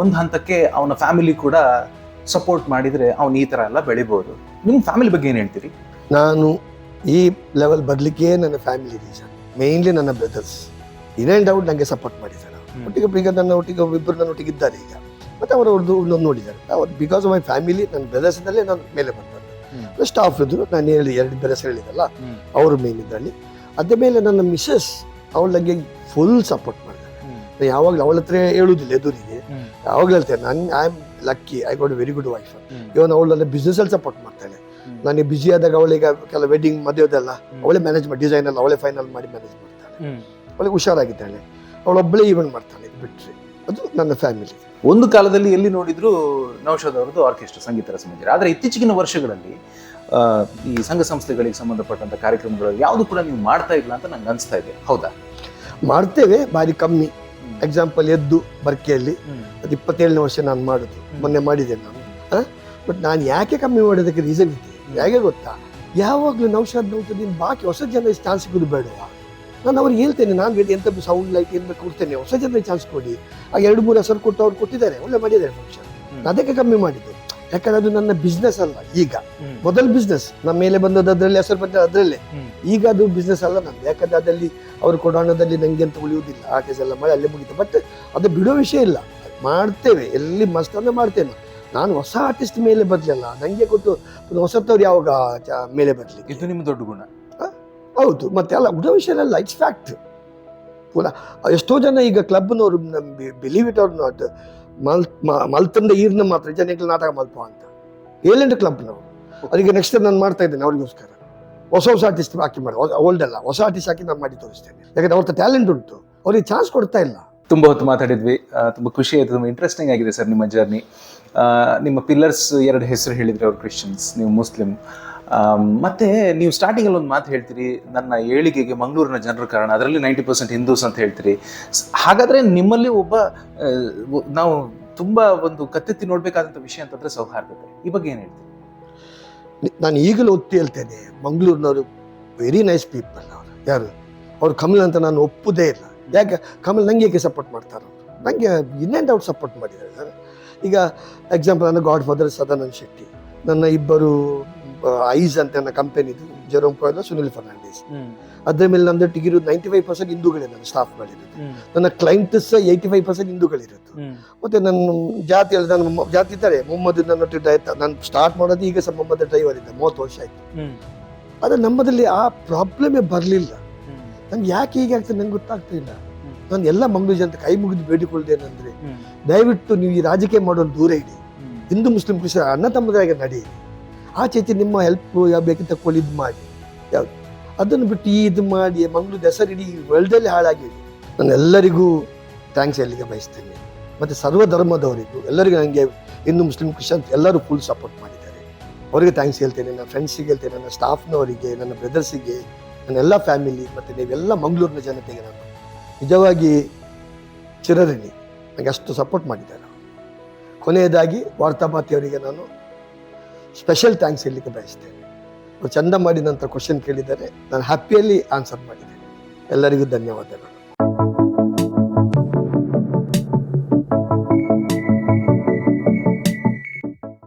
ಒಂದು ಹಂತಕ್ಕೆ ಅವನ ಫ್ಯಾಮಿಲಿ ಕೂಡ ಸಪೋರ್ಟ್ ಮಾಡಿದರೆ ಅವನು ಈ ಥರ ಎಲ್ಲ ಬೆಳಿಬೋದು. ನಿಮ್ಮ ಫ್ಯಾಮಿಲಿ ಬಗ್ಗೆ ಏನು ಹೇಳ್ತೀರಿ? ನಾನು ಈ ಲೆವೆಲ್ ಬರಲಿಕ್ಕೆ ನನ್ನ ಫ್ಯಾಮಿಲಿ ರೀಸನ್ ಮೇನ್ಲಿ ನನ್ನ ಬ್ರದರ್ಸ್ ಇನ್ ಡೌಟ್ ಔಟ್ ನನಗೆ ಸಪೋರ್ಟ್ ಮಾಡಿದ್ದಾರೆ. ಒಟ್ಟಿಗೆ ಈಗ ನನ್ನ ಒಟ್ಟಿಗೆ ಇಬ್ಬರು ನನ್ನ ಒಟ್ಟಿಗೆ ಇದ್ದಾರೆ ಈಗ. ಮತ್ತೆ ಅವರವ್ರದ್ದು ಅವ್ರದ್ದು ಇನ್ನೊಂದು ನೋಡಿದ್ದಾರೆ. ಅವ್ರು ಬಿಕಾಸ್ ಮೈ ಫ್ಯಾಮಿಲಿ ನನ್ನ ಬ್ರದರ್ಸ್ನಲ್ಲೇ ನಾನು ಮೇಲೆ ಬಂದದ್ದು. ಸ್ಟಾಫ್ ಇದ್ರು ನಾನು ಹೇಳಿ ಎರಡು ಬ್ರದರ್ಸ್ ಹೇಳಿದ್ದಲ್ಲ ಅವರು ಮೇನ್ ಇದರಲ್ಲಿ ಅದ ಮೇಲೆ ನನ್ನ ಮಿಸ್ಸಸ್ ಅವಳ ನನಗೆ ಫುಲ್ ಸಪೋರ್ಟ್ ಮಾಡಿದ್ದಾರೆ ಯಾವಾಗಲೂ ಅವಳ ಹತ್ರ ಹೇಳುವುದಿಲ್ಲ ಎದುರಿಗೆ. ಯಾವಾಗಲೂ ಹೇಳ್ತೇನೆ ನಾನು I am lucky I got very good wife even ಅವಳನ್ನ ಬಿಸ್ನೆಸ್ಸಲ್ಲಿ ಬಿಸ್ನೆಸ್ ಅಲ್ಲಿ ಸಪೋರ್ಟ್ ಮಾಡ್ತಾಳೆ. ನನಗೆ ಬಿಸಿ ಆದಾಗ ಅವಳಿಗೆ ಕೆಲ ವೆಡ್ಡಿಂಗ್ ಮದುವೆದೆಲ್ಲ ಅವಳೇ ಮ್ಯಾನೇಜ್ ಮಾಡಿ ಡಿಸೈನ್ ಎಲ್ಲ ಅವಳೇ ಫೈನಲ್ ಮಾಡಿ ಮ್ಯಾನೇಜ್ ಮಾಡ್ತಾಳೆ. ಅವಳಿಗೆ ಹುಷಾರಾಗಿದ್ದಾಳೆ. ಅವಳೊಬ್ಬಳೇ ಈವೆಂಟ್ ಮಾಡ್ತಾಳೆ ಇದು ಬಿಟ್ರೆ. ಅದು ನನ್ನ ಫ್ಯಾಮಿಲಿ ಒಂದು ಕಾಲದಲ್ಲಿ ಎಲ್ಲಿ ನೋಡಿದ್ರು ನೌಷಾದ್ ಅವರದ್ದು ಆರ್ಕೆಸ್ಟ್ರಾ ಸಂಗೀತ ರಸಮಂದಿರ ಆದರೆ ಇತ್ತೀಚಿನ ವರ್ಷಗಳಲ್ಲಿ ಈ ಸಂಘ ಸಂಸ್ಥೆಗಳಿಗೆ ಸಂಬಂಧಪಟ್ಟಂತ ಕಾರ್ಯಕ್ರಮಗಳು ಯಾವುದು ಕೂಡ ನೀವು ಮಾಡ್ತಾ ಇಲ್ಲ ಅಂತ ನಂಗೆ ಅನಿಸ್ತಾ ಇದೆ. ಹೌದಾ? ಮಾಡ್ತೇವೆ ಭಾರಿ ಕಮ್ಮಿ. ಎಕ್ಸಾಂಪಲ್ ಎದ್ದು ಬರ್ಕೆಯಲ್ಲಿ ಅದು ಇಪ್ಪತ್ತೇಳನೇ ವರ್ಷ ನಾನು ಮಾಡೋದು. ಮೊನ್ನೆ ಮಾಡಿದ್ದೇನೆ ನಾನು. ಬಟ್ ನಾನು ಯಾಕೆ ಕಮ್ಮಿ ಮಾಡೋದಕ್ಕೆ ರೀಸನ್ ಇದೆ? ಹೇಗೆ ಗೊತ್ತಾ? ಯಾವಾಗಲೂ ನೌಷಾದ್ ನೀನು ಬಾಕಿ ಹೊಸ ಜನ ಚಾನ್ಸ್ ಸಿಗೋದು ಬೇಡವಾ? ನಾನು ಅವ್ರಿಗೆ ಹೇಳ್ತೇನೆ ನಾನು ಬೇಕು ಎಂತ ಸೌಂಡ್ ಲೈಟ್ ಏನು ಬೇಕು ಕೊಡ್ತೇನೆ ಹೊಸ ಜನರಿಗೆ ಚಾನ್ಸ್ ಕೊಡಿ. ಆ ಎರಡು ಮೂರು ಹೆಸರು ಕೊಟ್ಟು ಅವ್ರು ಕೊಟ್ಟಿದ್ದಾರೆ ಒಳ್ಳೆ ಮಾಡಿದ್ದಾರೆ ಫಂಕ್ಷನ್ ಅದಕ್ಕೆ ಕಮ್ಮಿ ಮಾಡಿದ್ದೆ. ಯಾಕಂದ್ರೆ ಅದು ನನ್ನ ಬಿಸ್ನೆಸ್ ಅಲ್ಲ ಈಗ. ಮೊದಲ್ ಬಿಸ್ನೆಸ್ ನಮ್ಮ ಮೇಲೆ ಬಂದದ್ದು ಅದರಲ್ಲಿ ಹೆಸರು ಬಂದ ಅದರಲ್ಲೇ. ಈಗ ಅದು ಬಿಸ್ನೆಸ್ ಅಲ್ಲ ನಂದು. ಯಾಕಂದ್ರೆ ಅದರಲ್ಲಿ ಅವರು ಕೊಡೋ ಹಣದಲ್ಲಿ ನಂಗೆ ಅಂತ ಉಳಿಯುವುದಿಲ್ಲ. ಆ ಕೇಸ್ ಎಲ್ಲ ಮಾಡಿ ಅಲ್ಲೇ ಮುಗಿತು. ಬಟ್ ಅದು ಬಿಡೋ ವಿಷಯ ಇಲ್ಲ. ಮಾಡ್ತೇವೆ ಎಲ್ಲಿ ಮಸ್ತ್ ಅಂದ್ರೆ ಮಾಡ್ತೇನೆ. ನಾನು ಹೊಸ ಆರ್ಟಿಸ್ಟ್ ಮೇಲೆ ಬದಲಲ್ಲ ನಂಗೆ ಕೊಟ್ಟು ಹೊಸತವ್ರು ಯಾವಾಗ ಮೇಲೆ ಬರ್ಲಿ ಇದು ನಿಮ್ಮ ದೊಡ್ಡ ಗುಣ. ಹೌದು, ಮತ್ತೆ ಅಲ್ಲ, ಉಡೋ ವಿಷಯ ಅಲ್ಲ ಇಟ್ಸ್ ಫ್ಯಾಕ್ಟ್ ಪುನಃ, ಎಷ್ಟೋ ಜನ ಈಗ ಕ್ಲಬ್ನವರು ಬಿಲೀವ್ ಇಟ್ ಅವ್ರು ನಾಟ್ ಮಲ್ ಮಲ್ತಂದ ಈರ್ನ ಮಾತ್ರ, ಜನಕ್ಕೆ ನಾಟಕ ಮಲ್ಪ ಅಂತ. ಏಳೆಂಟು ಕ್ಲಬ್ನವರು. ಅದಕ್ಕೆ ನೆಕ್ಸ್ಟ್ ನಾನು ಮಾಡ್ತಾ ಇದ್ದೇನೆ, ಅವ್ರಿಗೋಸ್ಕರ. ಹೊಸ ಹೊಸ ಆರ್ಟಿಸ್ಟ್ ಹಾಕಿ ಮಾಡಿ ಓಲ್ಡ್ ಅಲ್ಲ, ಹೊಸ ಆರ್ಟಿಸ್ಟ್ ಹಾಕಿ ನಾನು ಮಾಡಿ ತೋರಿಸ್ತೇನೆ. ಯಾಕಂದ್ರೆ ಅವ್ರ ಟ್ಯಾಲೆಂಟ್ ಉಂಟು, ಅವ್ರಿಗೆ ಚಾನ್ಸ್ ಕೊಡ್ತಾ ಇಲ್ಲ. ತುಂಬ ಹೊತ್ತು ಮಾತಾಡಿದ್ವಿ ತುಂಬ ಖುಷಿ ಆಯಿತು, ತುಂಬ ಇಂಟ್ರೆಸ್ಟಿಂಗ್ ಆಗಿದೆ ಸರ್ ನಿಮ್ಮ ಜರ್ನಿ ನಿಮ್ಮ ಪಿಲ್ಲರ್ಸ್ ಎರಡು ಹೆಸರು ಹೇಳಿದರೆ ಅವ್ರು ಕ್ರಿಶ್ಚಿಯನ್ಸ್ ನೀವು ಮುಸ್ಲಿಂ ಮತ್ತೆ ನೀವು ಸ್ಟಾರ್ಟಿಂಗ್ ಅಲ್ಲಿ ಒಂದು ಮಾತು ಹೇಳ್ತೀರಿ, ನನ್ನ ಏಳಿಗೆಗೆ ಮಂಗಳೂರಿನ ಜನರ ಕಾರಣ, ಅದರಲ್ಲಿ ನೈಂಟಿ ಪರ್ಸೆಂಟ್ ಹಿಂದೂಸ್ ಅಂತ ಹೇಳ್ತೀರಿ. ಹಾಗಾದ್ರೆ ನಿಮ್ಮಲ್ಲಿ ಒಬ್ಬ ನಾವು ತುಂಬಾ ಒಂದು ಕತ್ತೆತ್ತಿ ನೋಡ್ಬೇಕಾದಂತ ವಿಷಯ ಅಂತಂದ್ರೆ ಸೌಹಾರ್ದತೆ. ಈ ಬಗ್ಗೆ ಏನ್ ಹೇಳ್ತೀರಿ? ನಾನು ಈಗಲೂ ಒತ್ತಿ ಹೇಳ್ತೇನೆ, ಮಂಗಳೂರಿನವರು ವೆರಿ ನೈಸ್ ಪೀಪಲ್ ಅವರು. ಯಾರು? ಅವ್ರು ಕಮಲ್ ಅಂತ ನಾನು ಒಪ್ಪುದೇ ಇಲ್ಲ. ಯಾಕೆ? ಕಮಲ್ ನಂಗೆ ಏಕೆ ಸಪೋರ್ಟ್ ಮಾಡ್ತಾರೆ ನನಗೆ ಇನ್ನೇನು ಅವ್ರು ಸಪೋರ್ಟ್ ಮಾಡಿದ್ದಾರೆ? ಸರ್ ಈಗ ಎಕ್ಸಾಂಪಲ್ ಅಂದ್ರೆ ಗಾಡ್ ಫಾದರ್ ಸದಾನಂದ್ ಶೆಟ್ಟಿ. ನನ್ನ ಇಬ್ಬರು ಐಸ್ ಅಂತ ನನ್ನ ಕಂಪನಿದು ಜೆರೋಮ್ ಪಾಯ್ಲ ಸುನಿಲ್ ಫರ್ನಾಂಡಿಸ್ ಅದ್ರ ಮೇಲೆ ನಮ್ದು ಇರೋದು ನೈಂಟಿ ಫೈವ್ ಪರ್ಸೆಂಟ್ ಹಿಂದೂಗಳೇ ನನ್ನ ಸ್ಟಾಫ್ಗಳಿರೋದು ನನ್ನ ಕ್ಲೈಂಟ್ಸ್ ಏಯ್ಟಿ ಫೈವ್ ಪರ್ಸೆಂಟ್ ಹಿಂದೂಗಳಿರೋದು. ಮತ್ತೆ ನನ್ನ ಜಾತಿ ಅಲ್ಲಿ ನನ್ನ ಜಾತಿ ಇದ್ದಾರೆ. ಮೊಹಮ್ಮದ್ ನನ್ನ ಆಯ್ತಾ? ನಾನು ಸ್ಟಾರ್ಟ್ ಮಾಡೋದು ಈಗ ಸಹ ಮೊಹಮ್ಮದ್ ಡ್ರೈವರ್ ಇದ್ದ ಮೂವತ್ತು ವರ್ಷ ಆಯ್ತು. ಆದ್ರೆ ನಮ್ಮದಲ್ಲಿ ಆ ಪ್ರಾಬ್ಲಮೇ ಬರಲಿಲ್ಲ. ನಂಗೆ ಯಾಕೆ ಹೀಗೆ ಆಗ್ತದೆ ನಂಗೆ ಗೊತ್ತಾಗ್ತಾ ಇಲ್ಲ. ನಾನು ಎಲ್ಲ ಮಂಗಳೂರು ಜನತೆ ಕೈ ಮುಗಿದು ಬೇಡಿಕೊಳ್ಳದೇನಂದ್ರೆ ದಯವಿಟ್ಟು ನೀವು ಈ ರಾಜಕೀಯ ಮಾಡೋದು ದೂರ ಇಡಿ. ಹಿಂದೂ ಮುಸ್ಲಿಂ ಕ್ರಿಶ್ಚಿಯನ್ ಅಣ್ಣ ತಮ್ಮದಾಗೆ ನಡೆಯಿರಿ ಆ ಈಚೆ ನಿಮ್ಮ ಹೆಲ್ಪ್ ಯಾವ ಬೇಕು ಇದು ಮಾಡಿ. ಯಾವ್ದು ಅದನ್ನು ಬಿಟ್ಟು ಈ ಇದು ಮಾಡಿ, ಮಂಗಳೂರು ಹೆಸರು ಇಡೀ ವರ್ಲ್ಡಲ್ಲಿ ಹಾಳಾಗಿದೆ ನಾನು ಎಲ್ಲರಿಗೂ ಥ್ಯಾಂಕ್ಸ್ ಹೇಳಲಿಕ್ಕೆ ಬಯಸ್ತೇನೆ. ಮತ್ತು ಸರ್ವ ಧರ್ಮದವರಿಗೂ, ಎಲ್ಲರಿಗೂ ನನಗೆ ಹಿಂದೂ ಮುಸ್ಲಿಂ ಕ್ರಿಶ್ಚಿಯನ್ ಎಲ್ಲರೂ ಫುಲ್ ಸಪೋರ್ಟ್ ಮಾಡಿದ್ದಾರೆ. ಅವರಿಗೆ ಥ್ಯಾಂಕ್ಸ್ ಹೇಳ್ತೇನೆ, ನನ್ನ ಫ್ರೆಂಡ್ಸಿಗೆ ಹೇಳ್ತೇನೆ, ನನ್ನ ಸ್ಟಾಫ್ನವರಿಗೆ ನನ್ನ ಬ್ರದರ್ಸಿಗೆ ನನ್ನ ಎಲ್ಲ ಫ್ಯಾಮಿಲಿ ಮತ್ತು ನೀವೆಲ್ಲ ಮಂಗಳೂರಿನ ಜನತೆಗೆ ನಾನು ನಿಜವಾಗಿ ಚಿರಋಣಿ. ನನಗೆ ಅಷ್ಟು ಸಪೋರ್ಟ್ ಮಾಡಿದ್ದಾರೆ. ಕೊನೆಯದಾಗಿ ವಾರ್ತಾಪಾತಿಯವರಿಗೆ ನಾನು ಸ್ಪೆಷಲ್ ಥ್ಯಾಂಕ್ಸ್ ಹೇಳಲಿಕ್ಕೆ ಬಯಸ್ತೇನೆ. ಚಂದ ಮಾಡಿದಂಥ ಕ್ವಶನ್ ಕೇಳಿದ್ದಾರೆ. ನಾನು ಹ್ಯಾಪಿಯಲ್ಲಿ ಆನ್ಸರ್ ಮಾಡಿದ್ದೇನೆ. ಎಲ್ಲರಿಗೂ ಧನ್ಯವಾದಗಳು.